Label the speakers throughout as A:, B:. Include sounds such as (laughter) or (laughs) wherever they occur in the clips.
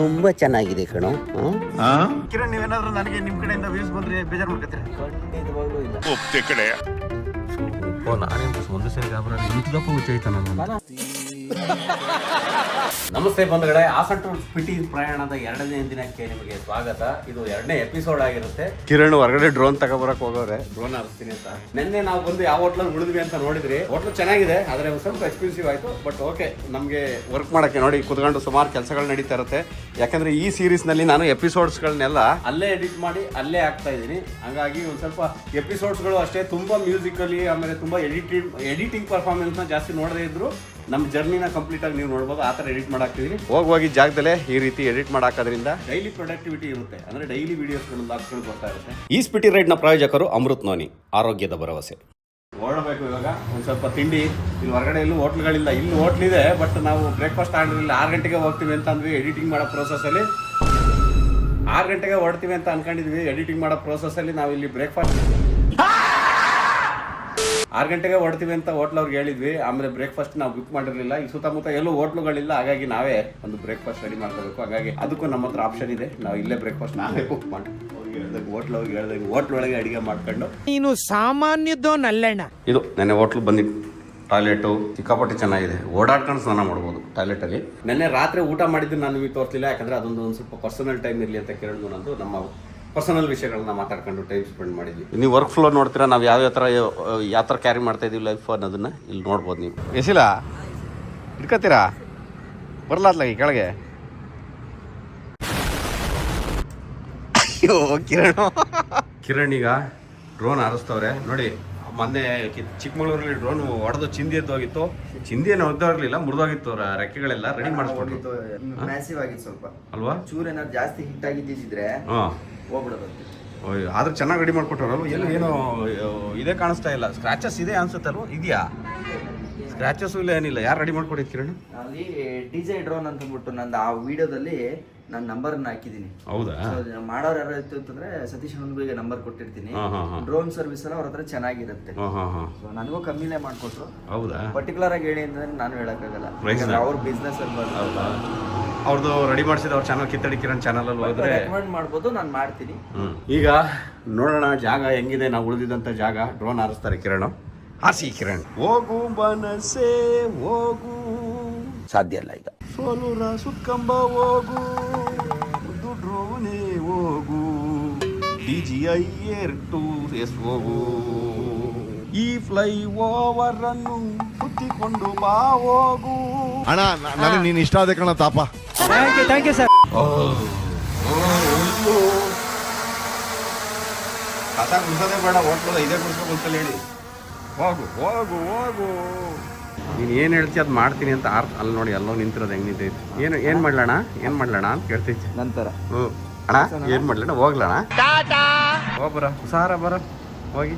A: ತುಂಬಾ ಚೆನ್ನಾಗಿದೆ ಕಣೋ. ಹ್ಮ್?
B: ಕಿರಣ್ ನೀವೇನಾದ್ರೂ ನನಗೆ ನಿಮ್ ಕಡೆಯಿಂದ ವ್ಯೂಸ್ ಬಂದ್ರೆ ಬೇಜಾರು ಮಾಡ್ಕೊತೀರಾ?
A: ಖಂಡಿತವಾಗ್ಲೂ ಇಲ್ಲ.
C: ಒಪ್ತೆ ಕಡೆ
B: ಓ ನಾನೇನು ಒಂದು ಸರಿ ಗಾಬರ ಇಂಥದಪ್ಪ ಹುಚ್ಚಾಯ್ತ ನಾನು? ನಮಸ್ತೆ ಬಂಧುಗಳೇ ಹಾಸನ್ ಟು ಪಿಟಿ ಪ್ರಯಾಣದ ಎರಡನೇ ದಿನಕ್ಕೆ ನಿಮಗೆ ಸ್ವಾಗತ. ಇದು ಎರಡನೇ ಎಪಿಸೋಡ್ ಆಗಿರುತ್ತೆ. ಕಿರಣ್ ಹೊರಗಡೆ ಡ್ರೋನ್ ತಗೊಬರಕ್ ಹೋಗೋರೆ. ಡ್ರೋನ್ ಹಾರಿಸ್ತೀನಿ ಅಂತ. ನಿನ್ನೆ ನಾವು ಬಂದು ಯಾವ ಹೋಟ್ಲಲ್ಲಿ ಉಳಿದ್ವಿ ಅಂತ ನೋಡಿದ್ರಿ. ಹೋಟ್ಲು ಚೆನ್ನಾಗಿದೆ ಆದ್ರೆ ಸ್ವಲ್ಪ ಎಕ್ಸ್ಪೆನ್ಸಿವ್ ಆಯ್ತು. ಬಟ್ ಓಕೆ ನಮಗೆ ವರ್ಕ್ ಮಾಡಕ್ಕೆ ನೋಡಿ ಕುತ್ಕೊಂಡು ಸುಮಾರು ಕೆಲಸಗಳು ನಡೀತಾ ಇರುತ್ತೆ. ಯಾಕಂದ್ರೆ ಈ ಸೀರೀಸ್ನಲ್ಲಿ ನಾನು ಎಪಿಸೋಡ್ಸ್ಗಳನ್ನೆಲ್ಲ ಅಲ್ಲೇ ಎಡಿಟ್ ಮಾಡಿ ಅಲ್ಲೇ ಹಾಕ್ತಾ ಇದ್ದೀನಿ. ಹಂಗಾಗಿ ಒಂದು ಸ್ವಲ್ಪ ಎಪಿಸೋಡ್ಸ್ಗಳು ಅಷ್ಟೇ ತುಂಬಾ ಮ್ಯೂಸಿಕಲಿ ಆಮೇಲೆ ತುಂಬಾ ಎಡಿಟಿಂಗ್ ಎಡಿಟಿಂಗ್ ಪರ್ಫಾರ್ಮೆನ್ಸ್ನ ಜಾಸ್ತಿ ನೋಡದೇ ಇದ್ರು. ನಮ್ಮ ಜರ್ನಿನ ಕಂಪ್ಲೀಟ್ ಆಗಿ ನೀವು ನೋಡ್ಬೋದು ಆ ಥರ ಎಡಿಟ್ ಮಾಡಾಕ್ತೀವಿ ಹೋಗುವಾಗಿ ಜಾಗದಲ್ಲೇ ಈ ರೀತಿ ಎಡಿಟ್ ಮಾಡಾಕೋದ್ರಿಂದ ಡೈಲಿ ಪ್ರೊಡಕ್ಟಿವಿಟಿ ಇರುತ್ತೆ. ಅಂದ್ರೆ ಡೈಲಿ ವಿಡಿಯೋಸ್ಗಳು ಲಾಕ್ಸ್ಗಳು ಬರ್ತಾ ಇರುತ್ತೆ. ಈ ಸ್ಪಿಟಿ ರೈಡ್ನ ಪ್ರಾಯೋಜಕರು ಅಮೃತ್ ನೋನಿ. ಆರೋಗ್ಯದ ಭರವಸೆ. ಓಡಬೇಕು ಇವಾಗ. ಒಂದು ಸ್ವಲ್ಪ ತಿಂಡಿ. ಇಲ್ಲಿ ಹೊರಗಡೆ ಎಲ್ಲೂ ಹೋಟ್ಲ್ಗಳಿಲ್ಲ. ಇಲ್ಲಿ ಹೋಟ್ಲಿದೆ ಬಟ್ ನಾವು ಬ್ರೇಕ್ಫಾಸ್ಟ್ ಆರ್ಡರ್ ಆರು ಗಂಟೆಗೆ ಹೋಗ್ತೀವಿ ಅಂತ ಅಂದ್ವಿ ಎಡಿಟಿಂಗ್ ಮಾಡೋ ಪ್ರೋಸೆಸ್ಸಲ್ಲಿ ಆರು ಗಂಟೆಗೆ ಹೊರಡ್ತೀವಿ ಅಂತ ಅನ್ಕೊಂಡಿದ್ವಿ ಎಡಿಟಿಂಗ್ ಮಾಡೋ ಪ್ರೋಸೆಸ್ಸಲ್ಲಿ ನಾವು ಇಲ್ಲಿ ಬ್ರೇಕ್ಫಾಸ್ಟ್ ಆರು ಗಂಟೆಗೆ ಹೊಡ್ತೀವಿ ಅಂತ ಹೋಟ್ಲ್ ಅವ್ರಿಗೆ ಹೇಳಿದ್ವಿ. ಆಮೇಲೆ ಬ್ರೇಕ್ಫಾಸ್ಟ್ ನಾವು ಬುಕ್ ಮಾಡಿರಲಿಲ್ಲ. ಈ ಸುತ್ತಮುತ್ತ ಎಲ್ಲೂ ಹೋಟ್ಲುಗಳಿಲ್ಲ. ಹಾಗಾಗಿ ನಾವೇ ಒಂದು ಬ್ರೇಕ್ಫಾಸ್ಟ್ ರೆಡಿ ಮಾಡ್ಕೋಬೇಕು. ಹಾಗಾಗಿ ಅದಕ್ಕೂ ನಮ್ಮ ಹತ್ರ ಆಪ್ಷನ್ ಇದೆ. ನಾವು ಇಲ್ಲೇ ಬ್ರೇಕ್ಫಾಸ್ಟ್ ನಾವೇ ಬುಕ್ ಮಾಡಿ ಹೋಟ್ಲ್ ಹೋಗಿ ಹೇಳ್ದಂಗೆ ಹೋಟ್ಲ್ ಒಳಗೆ ಅಡಿಗೆ ಮಾಡ್ಕೊಂಡು.
D: ನೀನು ಸಾಮಾನ್ಯದೋನಲ್ಲಣ್ಣ
B: ಇದು ನೆನ್ನೆ ಹೋಟ್ಲ್ ಬಂದಿದ್ದು ಟಾಯ್ಲೆಟು ಸಿಕ್ಕಾಪಟ್ಟೆ ಚೆನ್ನಾಗಿದೆ. ಓಡಾಡ್ಕೊಂಡು ಸ್ನಾನ ಮಾಡ್ಬೋದು ಟಾಯ್ಲೆಟಲ್ಲಿ ನೆನ್ನೆ ರಾತ್ರಿ ಊಟ ಮಾಡಿದ್ದು ನಾನು ನಿಮಗೆ ತೋರಿಸಲಿಲ್ಲ ಯಾಕಂದ್ರೆ ಅದೊಂದು ಒಂದು ಸ್ವಲ್ಪ ಪರ್ಸನಲ್ ಟೈಮ್ ಇರಲಿ ಅಂತ ಕೇಳಿದ್ವು ನಂದು. ನಮ್ಮ ಪರ್ಸನಲ್ ವಿಷಯಗಳನ್ನ ಮಾತಾಡ್ಕೊಂಡು ಟೈಮ್ ಸ್ಪೆಂಡ್ ಮಾಡಿದ್ವಿ. ನೀವು ವರ್ಕ್ ಫ್ಲೋ ನೋಡ್ತೀರಾ? ನಾವು ಯಾವ ಯಾವ ಥರ ಯಾವ ಥರ ಕ್ಯಾರಿ ಮಾಡ್ತಾ ಇದೀವಿ ಲೈಫ್ ಅನ್ನೋದನ್ನ ಇಲ್ಲಿ ನೋಡ್ಬೋದು ನೀವು. ಎಸಿಲ್ಲ ಇಟ್ಕೋತೀರಾ? ಬರ್ಲಾತ್ಲ ಈ ಕೆಳಗೆ. ಅಯ್ಯೋ ಕಿರಣ್. ಕಿರಣ್ ಈಗ ಡ್ರೋನ್ ಹಾರಿಸ್ತವ್ರೆ ನೋಡಿ ಮೊನ್ನೆ ಚಿಕ್ಕಮಗಳೂರಲ್ಲಿ ಡ್ರೋನ್ ಹೊಡೆದು ಚಿಂದಿ ಎದ್ದೋಗಿತ್ತು. ಚಿಂದಿ ಏನು ಹೊಡೆದೋಗ್ಲಿಲ್ಲ ಮುರಿದೋಗಿತ್ತು ರೆಕ್ಕೆಗಳೆಲ್ಲ ರೆಡಿ
E: ಮ್ಯಾಸಿವ್ ಆಗಿತ್ತು ಸ್ವಲ್ಪ.
B: ಅಲ್ವಾ?
E: ಚೂರ್ ಏನಾದ್ರು ಜಾಸ್ತಿ ಹಿಟ್ ಆಗಿದ್ದಿದ್ರೆ
B: ಹಾಂ
E: ಅಯ್ಯೋ
B: ಆದ್ರೆ ಚೆನ್ನಾಗಿ ರೆಡಿ ಮಾಡ್ಕೊಟ್ಟವ್ರಲ್ವ ಏನು ಏನು ಇದೇ ಕಾಣಿಸ್ತಾ ಇಲ್ಲ. ಸ್ಕ್ರಾಚಸ್ ಇದೆ ಅನ್ಸುತ್ತಲ್ವ? ಇದೆಯಾ? ಸ್ಕ್ರಾಚಸ್ ಇಲ್ಲ ಏನಿಲ್ಲ. ಯಾರು ರೆಡಿ ಮಾಡ್ಕೊಟ್ಟಿದ್ ಕಿರಣ್?
E: ಅಲ್ಲಿ ಡಿಜೆ ಡ್ರೋನ್ ಅಂತ ಅಂದ್ಬಿಟ್ಟು ನಂದು ಆ ವಿಡಿಯೋದಲ್ಲಿ ನನ್ನ ನಂಬರ್ನ ಹಾಕಿದ್ದೀನಿ.
B: ಹೌದಾ?
E: ಮಾಡೋರು ಯಾರು ಇತ್ತು ಅಂತಂದ್ರೆ ಸತೀಶ್ ಹನುಮಗಳಿಗೆ ನಂಬರ್ ಕೊಟ್ಟಿರ್ತೀನಿ. ಡ್ರೋನ್ ಸರ್ವಿಸ್ ಎಲ್ಲ ಅವ್ರ ಹತ್ರ ಚೆನ್ನಾಗಿರುತ್ತೆ. ನನಗೂ ಕಮ್ಮಿನೇ ಮಾಡ್ಕೊಟ್ರು.
B: ಹೌದಾ?
E: ಪರ್ಟಿಕ್ಯುಲರ್ ಆಗಿ ಹೇಳಿ ಅಂತಂದ್ರೆ ನಾನು ಹೇಳಕ್ಕಾಗಲ್ಲ? ಅವ್ರ ಬಿಸ್ನೆಸ್ ಅಲ್ಲಿ
B: ಅವ್ರದ್ದು ರೆಡಿ ಮಾಡಿಸಿದ ಅವ್ರ ಚಾನಲ್ ಕಿತ್ತಡಿ ಕಿರಣ್ ಚಾನಲಲ್ಲಿ ಹೋದ್ರೆ
E: ರೆಕಮೆಂಡ್ ಮಾಡ್ಬೋದು ನಾನು ಮಾಡ್ತೀನಿ.
B: ಈಗ ನೋಡೋಣ ಜಾಗ ಹೆಂಗಿದೆ ನಾವು ಉಳಿದಿದ್ದಂಥ ಜಾಗ. ಡ್ರೋನ್ ಹಾರಿಸ್ತಾರೆ ಕಿರಣ್. ಹಾಸಿ ಕಿರಣ್. ಹೋಗು ಬನಸೆ ಹೋಗು.
A: ಸಾಧ್ಯ ಇಲ್ಲ ಈಗ.
B: ಸೋಲೂರ ಸುತ್ಕಂಬ ಹೋಗು. ಡ್ರೋನೇ ಹೋಗು. D J I air two S ಹೋಗು. ಈ ಫ್ಲೈ ಓವರ್ ಅನ್ನು ಸುತ್ತಿಕೊಂಡು ಬಾ ಹೋಗು.
C: ಅಣ್ಣ ನನಗೆ ನೀನು ಇಷ್ಟ ಆದ ಕಣ ತಾಪ.
D: Thank you thank you sir
B: ಕಸ ಗುಡ್ಸೋದೇ ಬೇಡ ಹೋಟ್ಲದ ಇದೇ ಗುಡ್ಸ್ಬೇಕು ಅಂತ ಹೇಳಿ. ಹೋಗು ಹೋಗು ಹೋಗು. ನೀನು ಏನು ಹೇಳ್ತಿ ಅದು ಮಾಡ್ತೀನಿ ಅಂತ ಆರ್ ಅಲ್ಲಿ ನೋಡಿ ಎಲ್ಲೋ ನಿಂತಿರೋದು ಹೆಂಗೆ ನಿಂತೈತೆ ಏನು ಏನು ಮಾಡ್ಲಣ ಏನು ಮಾಡ್ಲಣ ಅಂತ ಕೇಳ್ತೈತಿ
E: ನಂತರ.
B: ಹ್ಞೂ ಅಣ್ಣ ಏನು ಮಾಡ್ಲಣ ಹೋಗ್ಲಣ ಟಾಟಾ! ಬರ ಹುಷಾರ ಬರ. ಹೋಗಿ.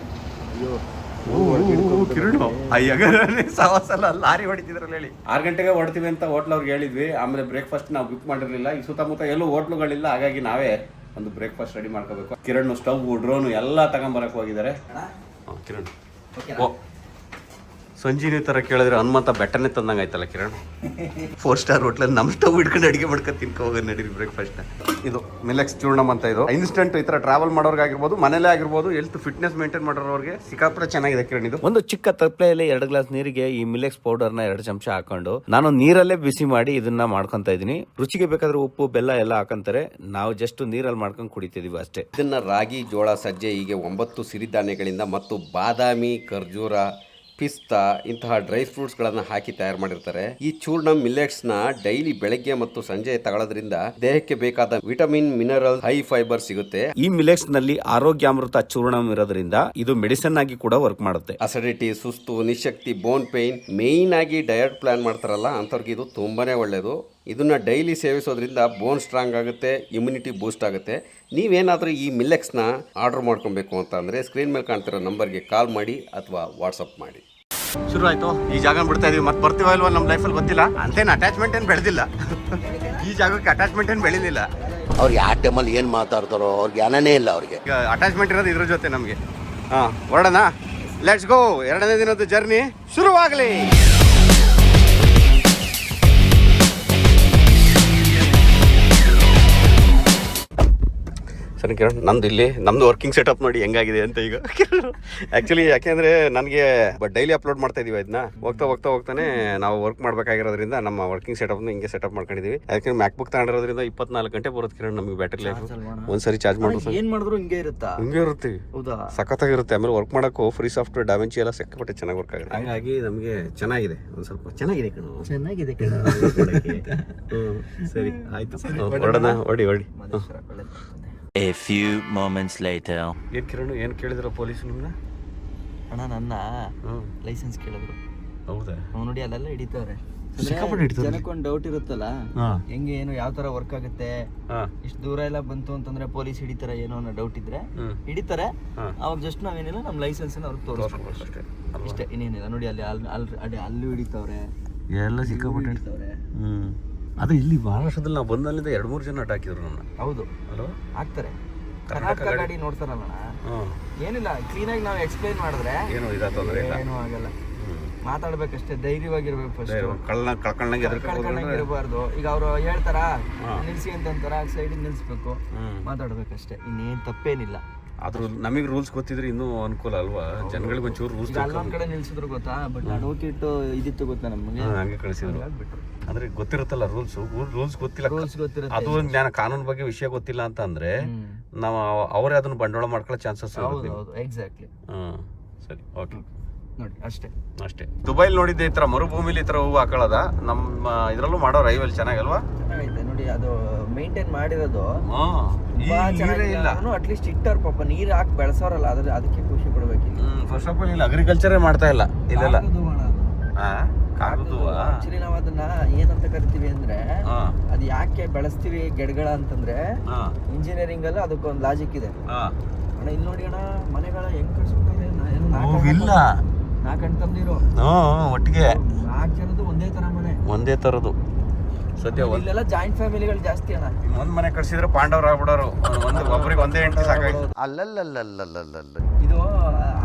B: ಕಿರಣು ಅಯ್ಯಗರನೇ ಸವಾಸಲ್ಲ ಲಾರಿ ಹೊಡಿತಿದ್ರಲ್ಲ ಹೇಳಿ. ಆರು ಗಂಟೆಗೆ ಹೊಡ್ತೀವಿ ಅಂತ ಹೋಟ್ಲ್ ಅವ್ರಿಗೆ ಹೇಳಿದ್ವಿ. ಆಮೇಲೆ ಬ್ರೇಕ್ಫಾಸ್ಟ್ ನಾವು ಬುಕ್ ಮಾಡಿರಲಿಲ್ಲ. ಈ ಸುತ್ತಮುತ್ತ ಎಲ್ಲೂ ಹೋಟ್ಲುಗಳಿಲ್ಲ. ಹಾಗಾಗಿ ನಾವೇ ಒಂದು ಬ್ರೇಕ್ಫಾಸ್ಟ್ ರೆಡಿ ಮಾಡ್ಕೋಬೇಕು. ಕಿರಣ್ ಸ್ಟವ್ ಡ್ರೋನು ಎಲ್ಲ ತಗೊಂಬರಕ್ಕೆ ಹೋಗಿದ್ದಾರೆ. ಕಿರಣ್. ಓ. ಸಂಜೀನಿ ಥರ ಕೇಳಿದ್ರೆ ಹನುಮಂತ ಬೆಟ್ಟನೆ ತಂದಂಗೆ ಆಯ್ತಲ್ಲ ಕಿರಣ್? ಫೋರ್ ಸ್ಟಾರ್ ಹೋಟ್ಲಲ್ಲಿ ನಮ್ಮ ಸ್ಟವ್ ಇಟ್ಕೊಂಡು ಅಡಿಗೆ ಮಾಡ್ಕೊಂಡು ತಿನ್ಕೊ ನಡೀರಿ ಬ್ರೇಕ್ಫಾಸ್ಟ್ ಇದು ಮಿಲೆಕ್ಸ್ ಚೂರ್ಣಮ್ ಅಂತ ಇದು. ಇನ್ಸ್ಟೆಂಟ್ ಈ ಥರ ಟ್ರಾವೆಲ್ ಮಾಡೋರ್ಗಾಗಿರ್ಬೋದು ಮನೇಲೇ ಆಗಿರ್ಬೋದು ಹೆಲ್ತ್ ಫಿಟ್ನೆಸ್ ಮೇಂಟೈನ್ ಮಾಡೋರವ್ರಿಗೆ ಸಿಕ್ಕಾಪುರ ಚೆನ್ನಾಗಿದೆ ಕಿರಣ್ ಇದು.
F: ಒಂದು ಚಿಕ್ಕ ತಪ್ಪಲೆಯಲ್ಲಿ ಎರಡು ಗ್ಲಾಸ್ ನೀರಿಗೆ ಈ ಮಿಲೆಕ್ಸ್ ಪೌಡರ್ನ ಎರಡು ಚಮಚ ಹಾಕೊಂಡು ನಾನು ನೀರಲ್ಲೇ ಬಿಸಿ ಮಾಡಿ ಇದನ್ನ ಮಾಡ್ಕೊಂತ ಇದೀನಿ ರುಚಿಗೆ ಬೇಕಾದ್ರೆ ಉಪ್ಪು ಬೆಲ್ಲ ಎಲ್ಲ ಹಾಕಂತಾರೆ. ನಾವು ಜಸ್ಟ್ ನೀರಲ್ಲಿ ಮಾಡ್ಕೊಂಡು ಕುಡಿತಿದೀವಿ ಅಷ್ಟೇ.
A: ಇದನ್ನ ರಾಗಿ ಜೋಳ ಸಜ್ಜೆ ಹೀಗೆ ಒಂಬತ್ತು ಸಿರಿಧಾನ್ಯಗಳಿಂದ ಮತ್ತು ಬಾದಾಮಿ ಖರ್ಜೂರ ಪಿಸ್ತಾ ಇಂತಹ ಡ್ರೈ ಫ್ರೂಟ್ಸ್ಗಳನ್ನು ಹಾಕಿ ತಯಾರು ಮಾಡಿರ್ತಾರೆ. ಈ ಚೂರ್ಣ ನ ಡೈಲಿ ಬೆಳಗ್ಗೆ ಮತ್ತು ಸಂಜೆ ತಗೊಳ್ಳೋದ್ರಿಂದ ದೇಹಕ್ಕೆ ಬೇಕಾದ ವಿಟಮಿನ್ ಮಿನರಲ್ ಹೈ ಫೈಬರ್ ಸಿಗುತ್ತೆ.
F: ಈ ಮಿಲೆಟ್ಸ್ನಲ್ಲಿ ಆರೋಗ್ಯಾಮೃತ ಚೂರ್ಣಂ ಇರೋದ್ರಿಂದ ಇದು ಮೆಡಿಸನ್ ಆಗಿ ಕೂಡ ವರ್ಕ್ ಮಾಡುತ್ತೆ.
A: ಅಸಿಡಿಟಿ ಸುಸ್ತು ನಿಶಕ್ತಿ ಬೋನ್ ಪೇನ್ ಮೇನ್ ಆಗಿ ಡಯಟ್ ಪ್ಲಾನ್ ಮಾಡ್ತಾರಲ್ಲ ಅಂಥವ್ರಿಗೆ ಇದು ತುಂಬಾನೇ ಒಳ್ಳೆಯದು ಇದನ್ನ ಡೈಲಿ ಸೇವಿಸೋದ್ರಿಂದ ಬೋನ್ ಸ್ಟ್ರಾಂಗ್ ಆಗುತ್ತೆ ಇಮ್ಯುನಿಟಿ ಬೂಸ್ಟ್ ಆಗುತ್ತೆ. ನೀವೇನಾದರೂ ಈ ಮಿಲ್ಲೆಕ್ಸ್ನ ಆರ್ಡರ್ ಮಾಡ್ಕೊಬೇಕು ಅಂತ ಅಂದರೆ ಸ್ಕ್ರೀನ್ ಮೇಲೆ ಕಾಣ್ತಿರೋ ನಂಬರ್ಗೆ ಕಾಲ್ ಮಾಡಿ ಅಥವಾ ವಾಟ್ಸಪ್ ಮಾಡಿ.
B: ಶುರು ಆಯ್ತು ಈ ಜಾಗ ಬಿಡ್ತಾ ಇದೀವಿ. ಮತ್ತೆ ಬರ್ತೀವ ಇಲ್ವಾ ನಮ್ಮ ಲೈಫಲ್ಲಿ ಗೊತ್ತಿಲ್ಲ. ಅಂತೇನು ಅಟ್ಯಾಚ್ಮೆಂಟ್ ಏನು ಬೆಳೆದಿಲ್ಲ. ಈ ಜಾಗಕ್ಕೆ ಅಟ್ಯಾಚ್ಮೆಂಟ್ ಏನು ಬೆಳಿಲಿಲ್ಲ.
G: ಅವ್ರು ಯಾವ ಟೈಮಲ್ಲಿ ಏನು ಮಾತಾಡ್ತಾರೋ ಅವ್ರಿಗೆ ಜ್ಞಾನನೇ ಇಲ್ಲ ಅವ್ರಿಗೆ.
B: ಈಗ ಅಟ್ಯಾಚ್ಮೆಂಟ್ ಇರೋದು ಇದ್ರ ಜೊತೆ ನಮಗೆ. ಹಾಂ ಹೊರಡೋಣ? ಲೆಟ್ಸ್ ಗೋ ಎರಡನೇ ದಿನದ ಜರ್ನಿ ಶುರುವಾಗಲಿ. ಸರಿ ಕಿರಣ್ ನಂದು ಇಲ್ಲಿ ನಮ್ದು ವರ್ಕಿಂಗ್ ಸೆಟಪ್ ನೋಡಿ ಹೆಂಗಾಗಿದೆ ಅಂತ ಈಗ. ಆ್ಯಕ್ಚುಲಿ ಯಾಕೆಂದರೆ ನನಗೆ ಡೈಲಿ ಅಪ್ಲೋಡ್ ಮಾಡ್ತಾ ಇದೀವಿ ಅದನ್ನ ಹೋಗ್ತಾ ಹೋಗ್ತಾ ಹೋಗ್ತಾನೆ ನಾವು ವರ್ಕ್ ಮಾಡಬೇಕಾಗಿರೋದ್ರಿಂದ ನಮ್ಮ ವರ್ಕಿಂಗ್ ಸೆಟಪ್ನ ಹಿಂಗೆ ಸೆಟಪ್ ಮಾಡ್ಕೊಂಡಿದ್ದೀವಿ ಯಾಕೆಂದ್ರೆ ಮ್ಯಾಕ್ ಬುಕ್ ತಗೊಂಡಿರೋದ್ರಿಂದ ಇಪ್ಪತ್ನಾಲ್ಕು ಗಂಟೆ ಬರುತ್ತೆ ಕಿರಣ್ ನಮಗೆ ಬ್ಯಾಟ್ರಿ ಲೈಫ್ ಒಂದ್ಸರಿ ಚಾರ್ಜ್ ಮಾಡೋದು
E: ಏನ್ ಮಾಡಿದ್ರು ಹಿಂಗೆ ಇರುತ್ತಾ?
B: ಹಿಂಗೆ ಇರುತ್ತೆ.
E: ಹೌದಾ?
B: ಸಖತ್ತಾಗಿರುತ್ತೆ. ಆಮೇಲೆ ವರ್ಕ್ ಮಾಡೋಕ್ಕೂ ಫ್ರೀ ಸಾಫ್ಟ್ವೇರ್ ಡಾವೆಂಚಿ ಎಲ್ಲ ಸಿಕ್ಕಾಪಟ್ಟೆ ಚೆನ್ನಾಗಿ ವರ್ಕ್ ಆಗುತ್ತೆ. ಹಾಗಾಗಿ ನಮಗೆ ಚೆನ್ನಾಗಿದೆ. ಒಂದು ಸ್ವಲ್ಪ ಚೆನ್ನಾಗಿದೆ ಕಣೋ.
E: ಚೆನ್ನಾಗಿದೆ
B: ಹ್ಮ್, ಸರಿ ಆಯ್ತು. ಹೊರಡೋಣ ಹೊಡಿ ಹೊಡಿ.
H: A few moments later.
B: ಏನು ಕಿರಣ್ ಏನು ಕೇಳಿದ್ರು ಪೊಲೀಸ್ ನಿಮ್ಮನ್ನ
E: ಅಣ್ಣ ನನ್ನ
B: ಹ್ಞೂ
E: ಲೈಸೆನ್ಸ್ ಕೇಳಿದ್ರು.
B: ಹೌದಾ?
E: ಅವ್ನು ನೋಡಿ ಅಲ್ಲೆಲ್ಲ ಹಿಡಿತವ್ರೆ.
B: ಸಿಕ್ಕಾಪಟ್ಟೆ ಹಿಡಿತವ್ರೆ.
E: ಜನಕ್ಕೊಂದು ಡೌಟ್ ಇರುತ್ತಲ್ಲ?
B: ಹಾಂ.
E: ಹೆಂಗೆ ಏನು ಯಾವ ತರ ವರ್ಕ್ ಆಗುತ್ತೆ?
B: ಹಾಂ.
E: ಇಷ್ಟು ದೂರ ಎಲ್ಲ ಬಂತು ಅಂತಂದ್ರೆ ಪೊಲೀಸ್ ಹಿಡಿತಾರೆ ಏನೋ ಅನ್ನೋ ಡೌಟ್ ಇದ್ರೆ. ಹಿಡಿತಾರೆ.
B: ಹಾ.
E: ಅವಾಗ ಜಸ್ಟ್ ನಾವೇನಿಲ್ಲ ನಮ್ಮ ಲೈಸೆನ್ಸ್ ಅವ್ರಿಗೆ ತೋರಿಸ್ಬೇಕು
B: ಅಷ್ಟೇ.
E: ಇಷ್ಟೇ ಇನ್ನೇನಿಲ್ಲ. ನೋಡಿ ಅಲ್ಲಿ ಅಲ್ಲಿ ಅಲ್ಲಿ ಅಲ್ಲೂ ಹಿಡಿತವ್ರೆ.
B: ಎಲ್ಲ ಸಿಕ್ಕಾಪಟ್ಟೆ
E: ಹಿಡಿತವ್ರೆ.
B: ಹ್ಞೂ ಅದು ಇಲ್ಲಿ ಮಹಾರಾಷ್ಟ್ರದಲ್ಲಿ ನಾವು ಬಂದಲ್ಲಿಂದ ಎರಡು ಮೂರು ಜನ ಅಟಾಕಿದ್ರು ಹಾಕಿದ್ರು ನನ್ನ.
E: ಹೌದು.
B: ಹಲೋ
E: ಆಗ್ತಾರೆ.
B: ಕರ್ನಾಟಕ ಗಾಡಿ-
E: ನೋಡ್ತಾರಲ್ಲ ಏನಿಲ್ಲ ಕ್ಲೀನಾಗಿ ನಾವು ಎಕ್ಸ್ಪ್ಲೈನ್ ಮಾಡಿದ್ರೆ
B: ಏನು ಇದ ತೊಂದರೆ ಇಲ್ಲ.
E: ಏನೂ ಆಗಲ್ಲ. ಮಾತಾಡ್ಬೇಕಷ್ಟೇ ಧೈರ್ಯವಾಗಿರ್ಬೇಕು ಫಸ್ಟ್
B: ಕಳ್ಳ ಕಳ್ಕೊಂಡಂಗೆ
E: ಇರಬಾರ್ದು. ಈಗ ಅವರು ಹೇಳ್ತಾರ. ನಿಲ್ಸಿ ಅಂತಂತಾರ ಸೈಡ್ ನಿಲ್ಸ್ಬೇಕು. ಮಾತಾಡ್ಬೇಕಷ್ಟೇ. ಇನ್ನೇನ್ ತಪ್ಪೇನಿಲ್ಲ.
B: ಆದ್ರೂ ನಮಗೆ ರೂಲ್ಸ್ ಗೊತ್ತಿದ್ರೆ ಇನ್ನೂ ಅನುಕೂಲ ಅಲ್ವಾ? ಜನಗಳಿಗೆ ಒಂಚೂರು ರೂಲ್ಸ್
E: ಅಲ್ಲೊಂದ್ ಕಡೆ ನಿಲ್ಸಿದ್ರು ಗೊತ್ತಾ? ಬಟ್ ಅಡ್ವೊಕೇಟ್ ಇದಿತ್ತು ಗೊತ್ತಾ ನಮಗೆ?
B: ಹಂಗೆ ಕಳಿಸಿದ್ರು. ಅಂದ್ರೆ ಗೊತ್ತಿರುತ್ತಲ್ಲ ರೂಲ್ಸ್ ರೂಲ್ಸ್ ಗೊತ್ತಿಲ್ಲ.
E: ರೂಲ್ಸ್ ಗೊತ್ತಿರುತ್ತೆ
B: ಅದು ಒಂದು ಜ್ಞಾನ ಕಾನೂನು ಬಗ್ಗೆ ವಿಷಯ ಗೊತ್ತಿಲ್ಲ ಅಂತ ಅಂದ್ರೆ ನಾವು ಅವರೇ ಅದನ್ನ ಬಂಡವಾಳ ಮಾಡ್ಕೊಳ್ಳೋ ಚಾನ್ಸಸ್
E: ಹೌದು ಹೌದು. ಎಕ್ಸಾಕ್ಟ್ಲಿ
B: ಹ್ಮ್ ಸರಿ ಓಕೆ.
E: ನೋಡಿ ಅಷ್ಟೇ.
B: ಅಷ್ಟೇ. ದುಬೈಲ್ ನೋಡಿದ್ದೆ ಈ ತರ ಮರುಭೂಮಿಲಿ ಈ ತರ ಹೂವು ಹಾಕೊಳ್ಳೋದ? ನಮ್ಮ ಇದ್ರಲ್ಲೂ ಮಾಡೋ ರೈವಲ್ ಚೆನ್ನಾಗಲ್ವಾ?
E: ನೋಡಿ ಅದು ಮೇಂಟೈನ್ ಮಾಡಿರೋದು ಚೆನ್ನಾಗಿಲ್ಲ. ಅಟ್ಲೀಸ್ಟ್ ಇಟ್ಟಾರ ಪಾಪ ನೀರ್ ಹಾಕಿ ಬೆಳೆಸೋರಲ್ಲ ಅದ್ರ ಅದಕ್ಕೆ ಖುಷಿ
B: ಪಡ್ಬೇಕು ಫಸ್ಟ್ ಆಫ್ ಆಲ್ ಇಲ್ಲಿ ಅಗ್ರಿಕಲ್ಚರೇ ಮಾಡ್ತಾ ಇಲ್ಲ ಇಲ್ಲೆಲ್ಲ.
E: ಆಕ್ಚುಲಿ ನಾವ್ ಅದನ್ನ ಏನಂತ ಕರಿತೀವಿ ಅಂದ್ರೆ ಅದ್ ಯಾಕೆ ಬೆಳೆಸ್ತೀವಿ ಗಿಡಗಳ ಅಂತಂದ್ರೆ ಇಂಜಿನಿಯರಿಂಗ್ ಅಲ್ಲಿ ಅದಕ್ಕೊಂದು ಲಾಜಿಕ್ ಇದೆ. ಅಣ್ಣ ಇಲ್ಲಿ ನೋಡಿ ಅಣ್ಣ ಮನೆಗಳ ಹೆಂಗ್
B: ಇಲ್ಲ.
E: ನಾಲ್ಕು ಅಣ್ಣ ತಮ್ಮದಿರು
B: ಒಟ್ಟಿಗೆ.
E: ನಾಲ್ಕು ಜನದ್ದು ಒಂದೇ ತರ ಮನೆ.
B: ಒಂದೇ ತರದು ಸದ್ಯ
E: ಇಲ್ಲೆಲ್ಲ ಜಾಯಿಂಟ್ ಫ್ಯಾಮಿಲಿಗಳು ಜಾಸ್ತಿ ಅಣ್ಣ
B: ಒಂದ್ ಮನೆ ಕಟ್ಸಿದ್ರೆ ಪಾಂಡವ್ರು ಆಗ್ಬಿಡೋರು. ಒಂದು ಒಬ್ರಿಗೆ ಒಂದೇ ಹೆಂಡತಿ ಸಾಕಾಯ್ತು.
G: ಅಲ್ಲಲ್ಲಲ್ಲಲ್ಲಲ್ಲಲ್ಲ
E: ಇದು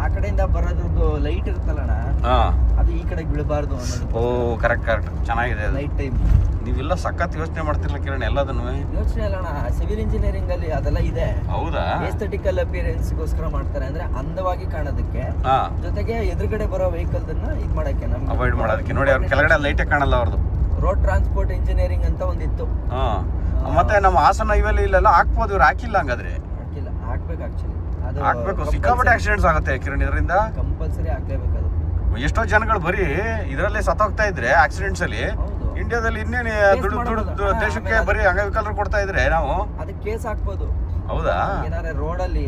E: ಆ ಕಡೆಯಿಂದ ಬರೋದ್ರದ್ದು ಲೈಟ್ ಇರುತ್ತಲ್ಲ ಅಣ್ಣ
B: ಹಾ.
E: ಅದು ಈ ಕಡೆಗೆ ಬೀಳಬಾರ್ದು ಅನ್ನೋದು.
B: ಓ ಕರೆಕ್ಟ್ ಕರೆಕ್ಟ್ ಚೆನ್ನಾಗಿದೆ ಅದು.
E: ನೈಟ್ ಟೈಮ್
B: ನೀವೆಲ್ಲ ಸಖತ್ ಯೋಚನೆ ಮಾಡ್ತಿರ್ಲ ಕಿರಣ್ ಎಲ್ಲದನ್ನು.
E: ಯೋಚನೆ ಅಲ್ಲ ಅಣ್ಣ ಸಿವಿಲ್ ಇಂಜಿನಿಯರಿಂಗ್ ಅಲ್ಲಿ ಅದೆಲ್ಲ ಇದೆ.
B: ಹೌದಾ?
E: ಎಸ್ಥೆಟಿಕಲ್ ಅಪಿಯರೆನ್ಸ್ ಗೋಸ್ಕರ ಮಾಡ್ತಾರೆ ಅಂದ್ರೆ ಅಂದವಾಗಿ ಕಾಣೋದಕ್ಕೆ
B: ಹಾ.
E: ಜೊತೆಗೆ ಎದುರುಗಡೆ ಬರೋ ವೆಹಿಕಲ್ ಇದ್ ಮಾಡಕ್ಕೆ ನಮ್ಗೆ
B: ಅವಾಯ್ಡ್ ಮಾಡೋದಕ್ಕೆ. ನೋಡಿ ಅವ್ರ ಕೆಳಗಡೆ ಲೈಟೇ ಕಾಣಲ್ಲ ಅವ್ರದ್ದು
E: ರೋಡ್ ಟ್ರಾನ್ಸ್ಪೋರ್ಟ್ ಇಂಜಿನಿಯರಿಂಗ್ ಅಂತ ಒಂದಿತ್ತು.
B: ಹಾ. ಮತ್ತೆ ನಮ್ಮ ಹಾಸನ ಇವೆಲ್ಲ ಇಲ್ಲೆಲ್ಲ ಹಾಕ್ಬೋದು ಇವ್ರು ಹಾಕಿಲ್ಲ ಹಂಗಾದ್ರೆ?
E: ಹಾಕಿಲ್ಲ ಹಾಕ್ಬೇಕು ಆಕ್ಚುಲಿ ಅದು
B: ಹಾಕ್ಬೇಕು ಸಿಕ್ಕಾಪಟ್ಟೆ ಆಕ್ಸಿಡೆಂಟ್ಸ್ ಆಗುತ್ತೆ ಕಿರಣ್ ಇದರಿಂದ.
E: ಕಂಪಲ್ಸರಿ ಹಾಕ್ಲೇಬೇಕು ಅದು
B: ಎಷ್ಟೋ ಜನಗಳು ಬರೀ ಇದರಲ್ಲೇ ಸತ್ತೋಗ್ತಾ ಇದ್ರೆ ಆಕ್ಸಿಡೆಂಟ್ಸ್ ಅಲ್ಲಿ. ಇಂಡಿಯಾದಲ್ಲಿ ಇನ್ನೇನು ದುಡ್ಡು ದುಡ್ಡು ದೇಶಕ್ಕೆ ಬರೀ ಅಂಗವಿಕಲರು ಕೊಡ್ತಾ ಇದ್ರೆ ನಾವು?
E: ಅದಕ್ಕೆ ಕೇಸ್ ಹಾಕ್ಬೋದು.
B: ಹೌದಾ?
E: ಏನಾರ ರೋಡ್
B: ಅಲ್ಲಿ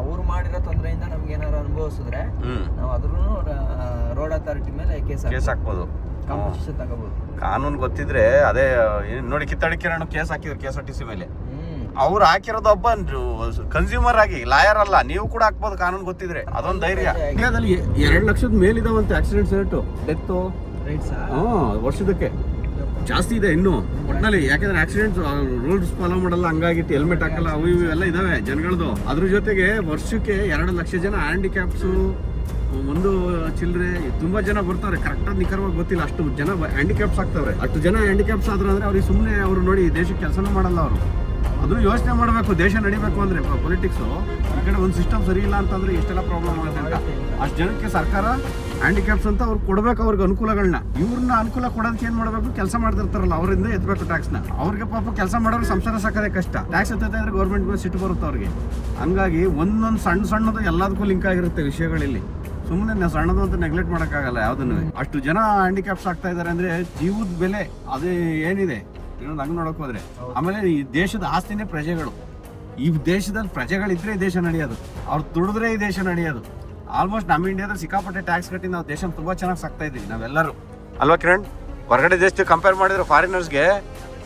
E: ಅವ್ರು ಮಾಡಿರೋ ತೊಂದರೆಯಿಂದ ನಮ್ಗೆ ಏನಾರ ಅನುಭವಿಸಿದ್ರೆ ನಾವು ಅದ್ರೂ ರೋಡ್ ಅಥಾರಿಟಿ ಮೇಲೆ ಕೇಸ್
B: ಕೇಸ್ ಹಾಕ್ಬೋದು. ಕಾನೂನು ಗೊತ್ತಿದ್ರೆ ಅದೇ ಏನ್ ನೋಡಿ ಕಿತ್ತಡಿ ಕಿರಣ್ ಕೇಸ್ ಹಾಕಿದ್ರು K S R T C ಮೇಲೆ ಅವ್ರು ಹಾಕಿರೋದು ಒಬ್ಬ ಕನ್ಸ್ಯೂಮರ್ ಆಗಿ ಲಾಯರ್ ಅಲ್ಲ ನೀವು ಕೂಡ ಹಾಕ್ಬೋದು ಕಾನೂನು ಗೊತ್ತಿದ್ರೆ. ಅದೊಂದು ಧೈರ್ಯ. ಇಂಡಿಯಾದಲ್ಲಿ ಎರಡು ಲಕ್ಷದ ಮೇಲಿದಾವಂತೆ ಆಕ್ಸಿಡೆಂಟ್ಸ್ ರೇಟು ಡೆತ್
E: ರೈಟ್ಸಾ
B: ವರ್ಷದಕ್ಕೆ. ಜಾಸ್ತಿ ಇದೆ ಇನ್ನು. ಒಟ್ಟಿನಲ್ಲಿ ಯಾಕಂದ್ರೆ ಆಕ್ಸಿಡೆಂಟ್ ರೂಲ್ಸ್ ಫಾಲೋ ಮಾಡಲ್ಲ ಹಂಗಾಗಿತ್ತು ಹೆಲ್ಮೆಟ್ ಹಾಕಲ್ಲ ಅವು ಇವು ಎಲ್ಲ ಇದಾವೆ ಜನಗಳದು. ಅದ್ರ ಜೊತೆಗೆ ವರ್ಷಕ್ಕೆ ಎರಡು ಲಕ್ಷ ಜನ ಹ್ಯಾಂಡಿಕ್ಯಾಪ್ಸು ಒಂದು ಚಿಲ್ಲರೆ ತುಂಬಾ ಜನ ಬರ್ತಾರೆ. ಕರೆಕ್ಟಾಗಿ ನಿಖರವಾಗಿ ಗೊತ್ತಿಲ್ಲ. ಅಷ್ಟು ಜನ ಹ್ಯಾಂಡಿಕ್ಯಾಪ್ಸ್ ಆಗ್ತಾವ್ರೆ. ಅಷ್ಟು ಜನ ಹ್ಯಾಂಡಿಕ್ಯಾಪ್ಸ್ ಆದ್ರೆ ಅಂದ್ರೆ ಅವ್ರಿಗೆ ಸುಮ್ಮನೆ ಅವ್ರು ನೋಡಿ ದೇಶಕ್ಕೆ ಕೆಲಸನೂ ಮಾಡಲ್ಲ ಅವರು. ಅದನ್ನು ಯೋಚನೆ ಮಾಡಬೇಕು. ದೇಶ ನಡಿಬೇಕು ಅಂದ್ರೆ ಪೊಲಿಟಿಕ್ಸು ಈ ಕಡೆ ಒಂದು ಸಿಸ್ಟಮ್ ಸರಿ ಇಲ್ಲ ಅಂತಂದ್ರೆ ಎಷ್ಟೆಲ್ಲ ಪ್ರಾಬ್ಲಮ್ ಆಗುತ್ತೆ ಅಂತ. ಅಷ್ಟು ಜನಕ್ಕೆ ಸರ್ಕಾರ ಹ್ಯಾಂಡಿಕ್ಯಾಪ್ಸ್ ಅಂತ ಅವ್ರು ಕೊಡಬೇಕು ಅವ್ರಿಗೆ ಅನುಕೂಲಗಳನ್ನ ಇವ್ರನ್ನ ಅನುಕೂಲ ಕೊಡೋದಕ್ಕೆ ಏನ್ ಮಾಡಬೇಕು? ಕೆಲಸ ಮಾಡ್ತಿರ್ತಾರಲ್ಲ, ಅವರಿಂದ ಎತ್ಬೇಕು ಟ್ಯಾಕ್ಸ್ನ ಅವ್ರಿಗೆ ಪಾಪ ಕೆಲಸ ಮಾಡೋರು ಸಂಸಾರ ಸಾಕೋದೇ ಕಷ್ಟ. ಟ್ಯಾಕ್ಸ್ ಎತ್ತೈತೆ ಅಂದ್ರೆ ಗೌರ್ಮೆಂಟ್ ಮೇಲೆ ಸಿಟ್ಟು ಬರುತ್ತೆ ಅವ್ರಿಗೆ. ಹಂಗಾಗಿ ಒಂದೊಂದು ಸಣ್ಣ ಸಣ್ಣದು ಎಲ್ಲದಕ್ಕೂ ಲಿಂಕ್ ಆಗಿರುತ್ತೆ ವಿಷಯಗಳಲ್ಲಿ. ಸುಮ್ಮನೆ ಸಣ್ಣದು ಅಂತ ನೆಗ್ಲೆಕ್ಟ್ ಮಾಡೋಕ್ಕಾಗಲ್ಲ ಯಾವುದನ್ನು. ಅಷ್ಟು ಜನ ಹ್ಯಾಂಡಿಕ್ಯಾಪ್ಸ್ ಆಗ್ತಾ ಇದ್ದಾರೆ ಅಂದ್ರೆ ಜೀವದ ಬೆಲೆ ಅದೇ ಏನಿದೆ? ಇನ್ನೊಂದು ಹಂಗೆ ನೋಡೋಕೆ ಹೋದ್ರೆ. ಆಮೇಲೆ ಈ ದೇಶದ ಆಸ್ತಿನೇ ಪ್ರಜೆಗಳು. ಈ ದೇಶದಲ್ಲಿ ಪ್ರಜೆಗಳಿದ್ರೆ ಈ ದೇಶ ನಡೆಯೋದು. ಅವ್ರು ದುಡಿದ್ರೆ ಈ ದೇಶ ನಡೆಯೋದು. ಆಲ್ಮೋಸ್ಟ್ ನಮ್ಮ ಇಂಡಿಯಾದಲ್ಲಿ ಸಿಕ್ಕಾಪಟ್ಟೆ ಟ್ಯಾಕ್ಸ್ ಕಟ್ಟಿ ನಾವು ದೇಶ ತುಂಬಾ ಚೆನ್ನಾಗಿ ಸಾಕ್ತಾ ಇದ್ದೀವಿ ನಾವೆಲ್ಲರೂ. ಅಲ್ವಾ ಕಿರಣ್? ಹೊರಗಡೆ ದೇಶಕ್ಕೆ ಕಂಪೇರ್ ಮಾಡಿದ್ರೆ ಫಾರಿನರ್ಸ್ಗೆ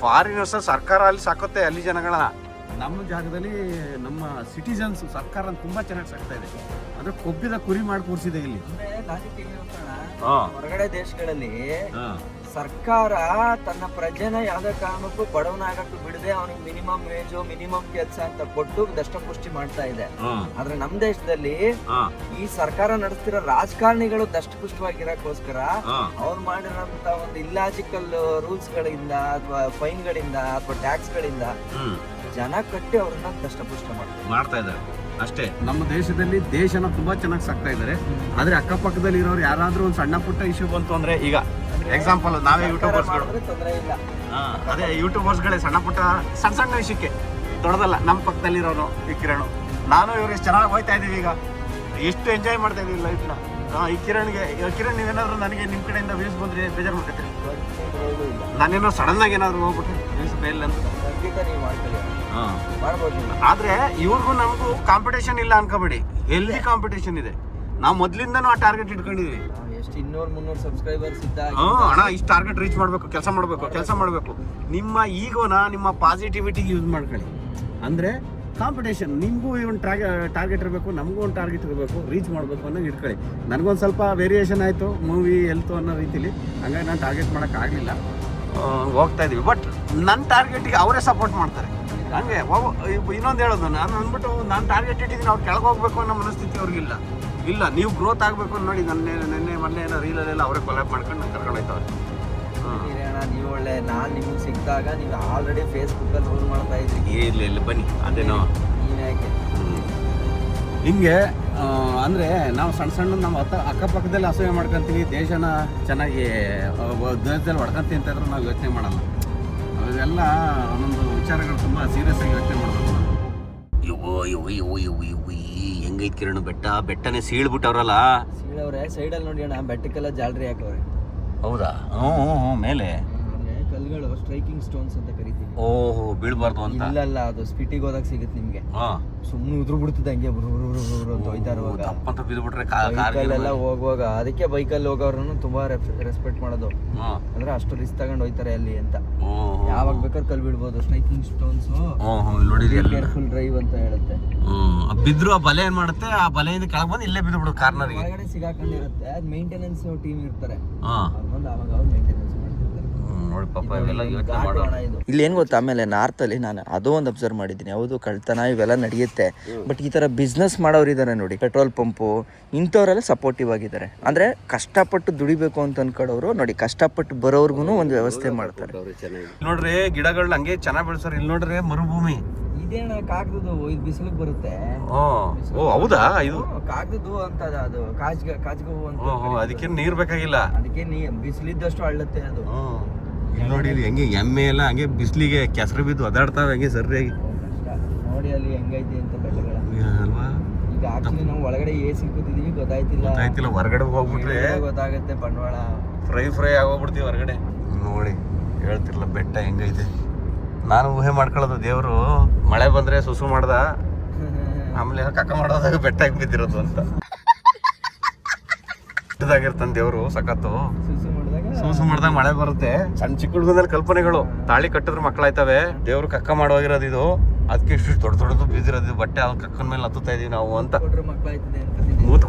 B: ಫಾರಿನರ್ಸ್ ಸರ್ಕಾರ ಅಲ್ಲಿ ಸಾಕುತ್ತೆ ಅಲ್ಲಿ ಜನಗಳ ನಮ್ಮ ಜಾಗದಲ್ಲಿ ನಮ್ಮ ಸಿಟಿಸನ್ಸ್ ಸರ್ಕಾರ ತುಂಬಾ ಚೆನ್ನಾಗಿ ಸಾಕ್ತಾ ಇದೆ. ಅಂದ್ರೆ ಕೊಬ್ಬಿದ ಕುರಿ ಮಾಡಿ ಕೂರಿಸಿದೆ ಇಲ್ಲಿ
E: ಹೊರಗಡೆ ದೇಶಗಳಲ್ಲಿ ಸರ್ಕಾರ ತನ್ನ ಪ್ರಜೆನ ಯಾವ್ದೇ ಕಾರಣಕ್ಕೂ ಬಡವನಾಗಕ್ಕೂ ಬಿಡದೆ ಅವನಿಗೆ ಮಿನಿಮಮ್ ವೇಜ್ ಮಿನಿಮಮ್ ಕೆಲಸ ಅಂತ ಕೊಟ್ಟು ದಷ್ಟಪುಷ್ಟಿ ಮಾಡ್ತಾ ಇದೆ. ಆದ್ರೆ ನಮ್ ದೇಶದಲ್ಲಿ ಈ ಸರ್ಕಾರ ನಡೆಸ್ತಿರೋ ರಾಜಕಾರಣಿಗಳು ದಷ್ಟಪುಷ್ಟವಾಗಿರಕ್ಕೋಸ್ಕರ ಅವ್ರು ಮಾಡಿರೋಂತ ಒಂದು ಇಲ್ಲಾಜಿಕಲ್ ರೂಲ್ಸ್ ಗಳಿಂದ ಅಥವಾ ಫೈನ್ ಗಳಿಂದ ಅಥವಾ ಟ್ಯಾಕ್ಸ್ ಗಳಿಂದ ಜನ ಕಟ್ಟಿ ಅವ್ರನ್ನ ದಷ್ಟಪುಷ್ಟ ಮಾಡ್ತಾರೆ.
B: ಮಾಡ್ತಾ ಇದ್ದಾರೆ. ಅಷ್ಟೇ, ನಮ್ಮ ದೇಶದಲ್ಲಿ ದೇಶನ ತುಂಬಾ ಚೆನ್ನಾಗಿ ಸಾಕ್ತಾ ಇದ್ದಾರೆ. ಆದ್ರೆ ಅಕ್ಕಪಕ್ಕದಲ್ಲಿ ಇರೋರು ಯಾರಾದ್ರೂ ಒಂದು ಸಣ್ಣ ಪುಟ್ಟ ಇಶ್ಯೂ ಬಂತು ಅಂದ್ರೆ ಈಗ ಎಕ್ಸಾಂಪಲ್ ನಾವೇ ಯೂಟ್ಯೂಬರ್ಸ್ಗಳು
E: ತೊಂದ್ರೆ ಇಲ್ಲ
B: ಅದೇ ಯೂಟ್ಯೂಬರ್ಸ್ಗಳೇ ಸಣ್ಣ ಪುಟ್ಟ, ಸಣ್ಣ ಸಣ್ಣ ವಿಷಯಕ್ಕೆ ದೊಡ್ಡದಲ್ಲ, ನಮ್ಮ ಪಕ್ಕದಲ್ಲಿರೋನು ಈ ಕಿರಣ್. ನಾನು ಇವ್ರಿಗೆ ಚೆನ್ನಾಗಿ ಹೋಯ್ತಾ ಇದೀವಿ ಈಗ. ಎಷ್ಟು ಎಂಜಾಯ್ ಮಾಡ್ತಾ ಇದೀವಿ ಲೈಫ್ನ ಈ ಕಿರಣ್ಗೆ, ಕಿರಣ್ ನೀವೇನಾದ್ರೂ ನನಗೆ ನಿಮ್ಮ ಕಡೆಯಿಂದ ವ್ಯೂಸ್ ಬಂದ್ರೆ ಬೇಜಾರು ಮಾಡ್ಕೊತೀರಿ?
E: ತೊಂದ್ರೆ ಇಲ್ಲ.
B: ನಾನೇನೋ ಸಡನ್ ಆಗಿ ಏನಾದ್ರು ಹೋಗ್ಬಿಟ್ಟು ವ್ಯೂಸ್ ಬೇಲ್ ಅಂತ.
E: ಖಂಡಿತ ನೀವು ಮಾಡ್ಕೊಳ್ಳಿ
B: ಹಾಂ.
E: ಮಾಡ್ಬೋದು. ನೀವು
B: ಆದ್ರೆ ಇವ್ರಿಗೂ ನಮಗೂ ಕಾಂಪಿಟೇಷನ್ ಇಲ್ಲ ಅನ್ಕೋಬೇಡಿ. ಎಲ್ಲಿ ಕಾಂಪಿಟೇಷನ್ ಇದೆ. ನಾವು ಮೊದ್ಲಿಂದನೂ ಆ ಟಾರ್ಗೆಟ್ ಇಟ್ಕೊಂಡಿದ್ವಿ.
E: ನಾವು ಎಷ್ಟು ಇನ್ನೂರು ಮುನ್ನೂರು ಸಬ್ಸ್ಕ್ರೈಬರ್ಸ್
B: ಅಣ್ಣ ಇಷ್ಟು ಟಾರ್ಗೆಟ್ ರೀಚ್ ಮಾಡಬೇಕು ಕೆಲಸ ಮಾಡಬೇಕು ಕೆಲಸ ಮಾಡಬೇಕು. ನಿಮ್ಮ ಈಗೋನ ನಿಮ್ಮ ಪಾಸಿಟಿವಿಟಿಗೆ ಯೂಸ್ ಮಾಡ್ಕೊಳ್ಳಿ. ಅಂದ್ರೆ ಕಾಂಪಿಟೇಷನ್ ನಿಮಗೂ ಒಂದು ಟಾರ್ಗೆಟ್ ಇರಬೇಕು, ನಮಗೂ ಒಂದು ಟಾರ್ಗೆಟ್ ಇರಬೇಕು ರೀಚ್ ಮಾಡಬೇಕು ಅನ್ನೋದು ಇಟ್ಕೊಳ್ಳಿ ನನಗೊಂದು ಸ್ವಲ್ಪ ವೇರಿಯೇಷನ್ ಆಯಿತು ಮೂವಿ ಎಲ್ತು ಅನ್ನೋ ರೀತಿಲಿ. ಹಂಗಾಗಿ ನಾನು ಟಾರ್ಗೆಟ್ ಮಾಡೋಕ್ಕಾಗಲಿಲ್ಲ ಹೋಗ್ತಾ ಇದ್ದೀವಿ ಬಟ್ ನನ್ನ ಟಾರ್ಗೆಟಿಗೆ ಅವರೇ ಸಪೋರ್ಟ್ ಮಾಡ್ತಾರೆ. ಹಂಗೆ ಇನ್ನೊಂದು ಹೇಳೋದು, ನಾನು ಅಂದ್ಬಿಟ್ಟು ನಾನು ಟಾರ್ಗೆಟ್ ಇಟ್ಟಿದ್ದೀನಿ, ಅವ್ರು ಕೆಳಗೆ ಹೋಗ್ಬೇಕು ಅನ್ನೋ ಮನಸ್ಥಿತಿ ಅವ್ರಿಗಿಲ್ಲ ಇಲ್ಲ. ನೀವು ಗ್ರೋತ್ ಆಗಬೇಕು ನೋಡಿ, ನನ್ನ ನೆನ್ನೆ ಮೊನ್ನೆ ಏನೋ ರೀಲಲ್ಲೆಲ್ಲ ಅವರೇ ಕೊಲಾಬ್ ಮಾಡ್ಕೊಂಡು ನಾನು ಕರ್ಕೊಂಡು
E: ಅಣ್ಣ ನೀವು ಒಳ್ಳೆ ನಾನು ನಿಮಗೆ ಸಿಕ್ಕಿದಾಗ ನೀವು ಆಲ್ರೆಡಿ ಫೇಸ್ಬುಕ್ಕಲ್ಲಿ ರೂಲ್ ಮಾಡ್ತಾ ಇದ್ರಿ.
B: ಇಲ್ಲ ಇಲ್ಲ ಬನ್ನಿ ಅದೇನೋ.
E: ನೀವ್ಯಾಕೆ
B: ಹಿಂಗೆ ಅಂದರೆ ನಾವು ಸಣ್ಣ ಸಣ್ಣ ನಮ್ಮ ಅತ್ತ ಅಕ್ಕಪಕ್ಕದಲ್ಲಿ ಅಸಹ್ಯ ಮಾಡ್ಕೊಂತೀವಿ ದೇಶನ ಚೆನ್ನಾಗಿ ದೇಶದಲ್ಲಿ ಹೊಡ್ಕೊಂತೀವಿ ಅಂತ ಹೇಳಿದ್ರೆ ನಾವು ಯೋಚನೆ ಮಾಡಲ್ಲ. ಅವೆಲ್ಲ ಒಂದೊಂದು ವಿಚಾರಗಳು ತುಂಬ ಸೀರಿಯಸ್ ಆಗಿ ಯೋಚನೆ ಮಾಡಬೇಕು ಯುವ ಯುವ ಯುವ ಯುವ ಹೆಂಗೈತ್ ಕಿರಣ್ ಬೆಟ್ಟ ಬೆಟ್ಟನೇ ಸೀಳ್ಬಿಟ್ಟವ್ರಲ್ಲ.
E: ಸೀಳವ್ರೆ ಸೈಡಲ್ಲಿ ನೋಡಿ ಅಣ್ಣ ಬೆಟ್ಟಕ್ಕೆಲ್ಲ ಜಾಲ್ರಿ ಹಾಕವ್ರೆ
B: ಹೌದಾ? ಹ್ಞೂ ಹ್ಞೂ ಹ್ಞೂ ಮೇಲೆ.
E: ಅಂದ್ರೆ ಕಲ್ಗಳು ಸ್ಟ್ರೈಕಿಂಗ್ ಸ್ಟೋನ್ಸ್ ಅಂತ ಕರಿತೀವಿ.
B: ಓಹೋ ಬೀಳ್ಬಾರ್ದು ಅಂತ?
E: ಇಲ್ಲ ಇಲ್ಲಲ್ಲ ಅದು ಸ್ಪಿಟಿಗೆ ಹೋದಾಗ ಸಿಗುತ್ತೆ ನಿಮಗೆ.
B: ಹಾಂ.
E: ಸುಮ್ಮನೆ ಉದ್ರು ಬಿಡ್ತದೆ ಹಂಗೆ ಬ್ರು ಬುರು ಬುರು ಬುರು ಅಂತ ಹೋಯ್ತಾ ಇರುವಾಗ.
B: ತಪ್ಪಂತ ಬಿದ್ದುಬಿಟ್ರೆ
E: ಬೈಕಲ್ಲೆಲ್ಲ ಹೋಗುವಾಗ ಅದಕ್ಕೆ ಬೈಕಲ್ಲಿ ಹೋಗೋರನ್ನು ತುಂಬಾ ರೆಸ್ಪೆಕ್ಟ್ ಮಾಡೋದು.
B: ಹಾಂ.
E: ಅಂದ್ರೆ ಅಷ್ಟು ರಿಸ್ಕ್ ತಗೊಂಡು ಹೋಯ್ತಾರೆ ಅಲ್ಲಿ ಅಂತ. ಯಾವಾಗ ಬೇಕಾದ್ರೂ ಕಲ್ ಬಿಡ್ಬೋದು ಸ್ಟ್ರೈಕಿಂಗ್ ಸ್ಟೋನ್ಸ್
B: ಹ್ಞೂ ಹ್ಞೂ ನೋಡಿರಿ ಎಲ್ಲ
E: ಕೇರ್ಫುಲ್ ಡ್ರೈವ್ ಅಂತ ಹೇಳುತ್ತೆ.
B: ಹ್ಮ್. ಬಿದ್ರು ಆ ಬಲೆ ಏನ್ ಮಾಡುತ್ತೆ? ಆ ಬಲೆಯಿಂದ ಕೆಳಗೆ ಬಂದು ಇಲ್ಲೇ ಬಿದ್ದು ಬಿಡು ಕಾರ್ನರ್
E: ಹೊರಗಡೆ ಸಿಗಾಕೊಂಡಿರುತ್ತೆ. ಅದು ಮೇಂಟೆನೆನ್ಸ್ ಟೀಮ್ ಇರ್ತಾರೆ.
B: ಹಾ.
E: ಬಂದು ಅವಾಗ ಅವ್ರು ಮೇಂಟೆನೆನ್ಸ್
B: ನೋಡಿ ಪಾಪ ಇವೆಲ್ಲ ಯೋಚನೆ
E: ಘಾಟು ಇದು.
I: ಇಲ್ಲಿ ಏನು ಗೊತ್ತಾ? ಆಮೇಲೆ ನಾರ್ತಲ್ಲಿ ನಾನು ಅದು ಒಂದು ಅಬ್ಸರ್ವ್ ಮಾಡಿದ್ದೀನಿ. ಹೌದು ಕಳ್ತನ ಇವೆಲ್ಲ ನಡೆಯುತ್ತೆ. ಬಟ್ ಈ ಥರ ಬಿಸ್ನೆಸ್ ಮಾಡೋರು ಇದ್ದಾರೆ ನೋಡಿ. ಪೆಟ್ರೋಲ್ ಪಂಪು ಇಂಥವರೆಲ್ಲ ಸಪೋರ್ಟಿವ್ ಆಗಿದ್ದಾರೆ. ಅಂದರೆ ಕಷ್ಟಪಟ್ಟು ದುಡಿಬೇಕು ಅಂತ ಅನ್ಕೊಳ್ಳೋರು ನೋಡಿ ಕಷ್ಟಪಟ್ಟು ಬರೋರ್ಗು ಒಂದು ವ್ಯವಸ್ಥೆ ಮಾಡ್ತಾರೆ.
B: ನೋಡ್ರಿ ಗಿಡಗಳು ಹಂಗೆ ಚೆನ್ನಾಗಿ ಬೆಳೆಸೋರು. ಇಲ್ಲಿ ನೋಡ್ರಿ ಮರುಭೂಮಿ.
E: ಇದೇನ ಕಾಗದದ್ದು ಇದು ಬಿಸಿಲಿಗೆ ಬರುತ್ತೆ?
B: ಓ ಹೌದಾ? ಇದು?
E: ಕಾಗದದ್ದು ಅಂತ ಅದು ಕಾಜ್ಗ ಕಾಜ್ಗ ಹೂವು ಅಂತ
B: ಅದಕ್ಕೆ ನೀರ್ ಬೇಕಾಗಿಲ್ಲ?
E: ಅದಕ್ಕೆ ನೀ ಬಿಸಿಲಿದ್ದಷ್ಟು ಅಳ್ಳುತ್ತೆ ಅದು.
B: ನೋಡಿ ಇಲ್ಲಿ ಹೆಂಗೆ ಎಮ್ಮೆ ಎಲ್ಲ ಹಂಗೆ ಬಿಸಿಲಿಗೆ ಕೆಸರು ಬಿದ್ದು ಒದಾಡ್ತಾವೆ ಹಂಗೆ ಸರಿಯಾಗಿ.
E: ನೋಡಿ ಅಲ್ಲಿ ಹೆಂಗೈತಿ ಅಂತ ಬೆಟ್ಟಗಳ.
B: ಅಲ್ವಾ?
E: ಈಗ ಆಕ್ಚುಲಿ ನಾವು ಒಳಗಡೆ ಎ ಸಿ ಕೂತಿದೀವಿ ಗೊತ್ತಾಯ್ತಿಲ್ಲ.
B: ಗೊತ್ತಾಯ್ತಿಲ್ಲ ಹೊರಗಡೆ ಹೋಗ್ಬಿಟ್ರೆ
E: ಗೊತ್ತಾಗತ್ತೆ ಬಂಡವಾಳ.
B: ಫ್ರೈ ಫ್ರೈ ಆಗೋಗ್ಬಿಡ್ತೀವಿ ಹೊರಗಡೆ. ನೋಡಿ ಹೇಳ್ತಿರ್ಲ ಬೆಟ್ಟ ಹೆಂಗೈತೆ. ನಾನು ಊಹೆ ಮಾಡ್ಕೊಳ್ಳೋದು ದೇವರು ಮಳೆ ಬಂದ್ರೆ ಸುಸು ಮಾಡ್ದ ಆಮೇಲೆ ಕಕ್ಕ ಮಾಡೋದಾಗ ಬೆಟ್ಟ ಬಿದ್ದಿರೋದು ಅಂತ. ಇದಾಗಿರ್ತಾನೆ ದೇವರು ಸಖತ್ತು.
E: ಸುಸು ಮಾಡಿದಾಗ
B: ಸೂಸು ಮಾಡ್ದಾಗ ಮಳೆ ಬರುತ್ತೆ. ಸಣ್ಣ ಚಿಕ್ಕ ಹುಡುಗನಲ್ಲಿ ಕಲ್ಪನೆಗಳು. ತಾಳಿ ಕಟ್ಟಿದ್ರೆ ಮಕ್ಕಳಾಯ್ತವೆ ದೇವ್ರು ಕಕ್ಕ ಮಾಡೋಗಿರೋದು ಇದು. ಅದಕ್ಕೆ ಇಷ್ಟು ದೊಡ್ಡ ದೊಡ್ಡದು ಬಿದ್ದಿರೋದು ಬಟ್ಟೆ ಅವ್ನ ಕಕ್ಕನ ಮೇಲೆ ಹತ್ತುತ್ತಾ ಇದೀವಿ ನಾವು ಅಂತ. ಮೂತ್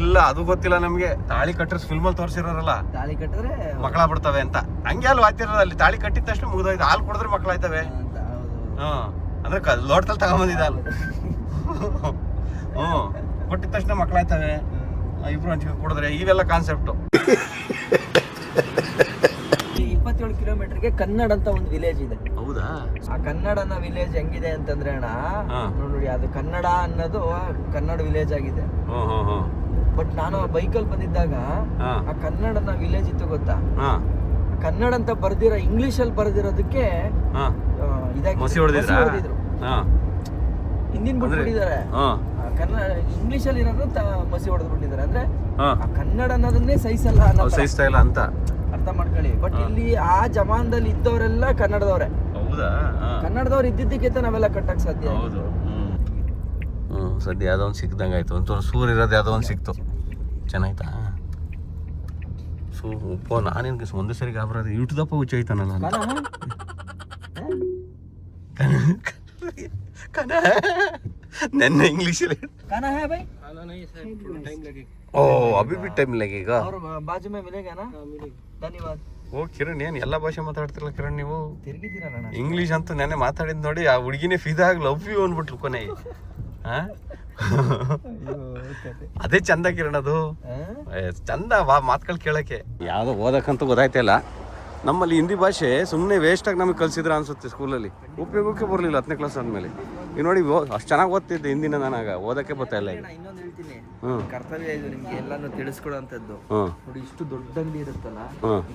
B: ಇಲ್ಲ ಅದು ಗೊತ್ತಿಲ್ಲ ನಮಗೆ. ತಾಳಿ ಕಟ್ಟಿಸ್ ಫಿಲ್ಮಲ್ಲಿ ತೋರಿಸಿರೋರಲ್ಲ.
E: ತಾಳಿ ಕಟ್ಟಿದ್ರೆ
B: ಮಕ್ಕಳಾಗ್ಬಿಡ್ತವೆ ಅಂತ. ಹಂಗೆ ಅಲ್ಲಿ ವಾತಿರೋದು ಅಲ್ಲಿ? ತಾಳಿ ಕಟ್ಟಿದ ತಕ್ಷಣ ಮುಗಿದೋಯ್ತು. ಹಾಲು ಕುಡಿದ್ರೆ ಮಕ್ಕಳಾಯ್ತವೆ ಹ್ಞೂ ಅಂದ್ರೆ ಕ ಲೋಟದಲ್ಲಿ ತಗೊಂಬಂದಿದ್ದ ಅಲ್ಲಿ ಹ್ಞೂ ಕೊಟ್ಟಿದ ತಕ್ಷಣ ಮಕ್ಕಳಾಯ್ತವೆ ಇಬ್ರು ಹಂಚ್ಕೊಂಡು ಕುಡಿದ್ರೆ ಇವೆಲ್ಲ ಕಾನ್ಸೆಪ್ಟು
E: ಕಿಲೋಮೀಟರ್ಗೆ ಕನ್ನಡ ಅಂತ ಒಂದು ವಿಲೇಜ್ ಇದೆ.
B: ಹೌದಾ?
E: ಆ ಕನ್ನಡನ ವಿಲೇಜ್ ಹೆಂಗಿದೆ ಅಂತಂದ್ರೆ ಅಣ್ಣ
B: ಹಾ.
E: ನೋಡ್ ಅದು ಕನ್ನಡ ಅನ್ನೋದು ಕನ್ನಡ ವಿಲೇಜ್ ಆಗಿದೆ.
B: ಹ್ಞೂ ಹ್ಞೂ ಹ್ಞೂ
E: ಬಟ್ ನಾನು ಬೈಕಲ್ಲಿ ಬಂದಿದ್ದಾಗ
B: ಹಾ.
E: ಆ ಕನ್ನಡನ ವಿಲೇಜ್ ಇತ್ತು ಗೊತ್ತಾ?
B: ಹಾಂ.
E: ಕನ್ನಡ ಅಂತ ಬರ್ದಿರೋ ಇಂಗ್ಲಿಷ್ ಅಲ್ಲಿ ಬರ್ದಿರೋದಕ್ಕೆ
B: ಹಾಂ.
E: ಆ, ಇದಾಗಿ
B: ಮಸಿ ಹೊಡೆದಿದ್ರಾ? ಹಾಂ.
E: ಹಿಂದಿನ ಬಿಟ್ಬಿಟ್ಟಿದ್ದಾರೆ
B: ಹಾಂ.
E: ಆ ಕನ್ನಡ ಇಂಗ್ಲಿಷ್ ಅಲ್ಲಿ ಇರೋದು ತ- ಮಸಿ ಹೊಡೆದು ಬಿಟ್ಟಿದ್ದಾರೆ. ಅಂದ್ರೆ
B: ಹಾಂ.
E: ಆ ಕನ್ನಡ ಅನ್ನೋದನ್ನೇ ಸಹಿಸಲ್ಲ ಅನ್ನೋ
B: ಅವ್ರು
E: ಥರ
B: ಸಹಿಸ್ತಾ ಇಲ್ಲ ಅಂತ.
E: ಅರ್ಥ ಮಾಡ್ಕೊಳ್ಳಿ ಬಟ್ ಇಲ್ಲಿ ಆ ಜಮಾನದಲ್ಲಿ ಇದ್ದವರೆಲ್ಲ ಕನ್ನಡದವ್ರೆ
B: ಹೌದಾ ಹಾಂ
E: ಕನ್ನಡದವ್ರು ಇದ್ದಿದ್ದಕ್ಕೆ ನಾವೆಲ್ಲ ಕಟ್ಟಕ್ ಸಾಧ್ಯ
B: ಹೌದು ಹ್ಞೂ ಹ್ಞೂ ಸದ್ಯ ಯಾವುದೋ ಒಂದು ಸಿಕ್ದಂಗೆ ಆಯಿತು ಒಂಥರ ಸೂರ್ ಇರೋದು ಯಾವುದೋ ಒಂದು ಸಿಕ್ತು ಚೆನ್ನಾಯ್ತಾ ಸೂ ಉಪ್ಪು ನಾನೇನು ಒಂದೇ ಸರಿ ಗಾಬರೋದು ಇಟ್ಟು ಹುಚ್ಚ ಐತಾನಲ್ಲ ನಾನು ಕನ ನೆನ್ನೆ ಇಂಗ್ಲೀಷಲ್ಲಿ
E: खाना है भाई
B: ಓ ಅಭಿ ಬಿ ಟೈಮ್ ಲಗೇಗ
E: और बाजू में मिलेगा ना ಧನ್ಯವಾದ.
B: ಓ ಕಿರಣ್ ಏನ್ ಎಲ್ಲಾ ಭಾಷೆ ಮಾತಾಡ್ತಿರಲ್ಲ ಕಿರಣ್ ನೀವು? ಇಂಗ್ಲಿಷ್ ಅಂತ ನೆನೆ ಮಾತಾಡಿದ್ ನೋಡಿ ಆ ಹುಡುಗಿನೇ ಫಿದಾಗ ಲವ್ ಯು ಅಂದ್ಬಿಟ್ರು ಕೊನೆಗೆ ಅದೇ ಚಂದ ಕಿರಣ್ ಅದು. ಚಂದ ವಾ ಮಾತುಗಳು ಕೇಳಕ್ಕೆ. ಯಾವ್ದೋ ಓದಕ್ಕಂತೂ ಗೊತ್ತಾಯ್ತಿಲ್ಲ ನಮ್ಮಲ್ಲಿ ಹಿಂದಿ ಭಾಷೆ ಸುಮ್ಮನೆ ವೇಸ್ಟಾಗಿ ನಮಗೆ ಕಲ್ಸಿದ್ರ ಅನ್ಸುತ್ತೆ ಸ್ಕೂಲಲ್ಲಿ ಉಪಯೋಗಕ್ಕೆ ಬರಲಿಲ್ಲ ಹತ್ತನೇ ಕ್ಲಾಸ್ ಆದ್ಮೇಲೆ. ಈಗ ನೋಡಿ ಅಷ್ಟು ಚೆನ್ನಾಗಿ ಓದ್ತಿದ್ದೆ ಹಿಂದಿನ ನನಗ. ಓದಕ್ಕೆ ಬರ್ತಾ ಇಲ್ಲ ಈಗ.
E: ಇನ್ನೊಂದು ಹೇಳ್ತೀನಿ.
B: ಹ್ಮ್.
E: ಕರ್ತವ್ಯ ಇದು ನಿಮ್ಗೆ ಎಲ್ಲಾನು ತಿಳಿಸ್ಕೊಡೋಂಥದ್ದು. ನೋಡಿ ಇಷ್ಟು ದೊಡ್ಡ ಅಂಗಡಿ ಇರುತ್ತಲ್ಲ.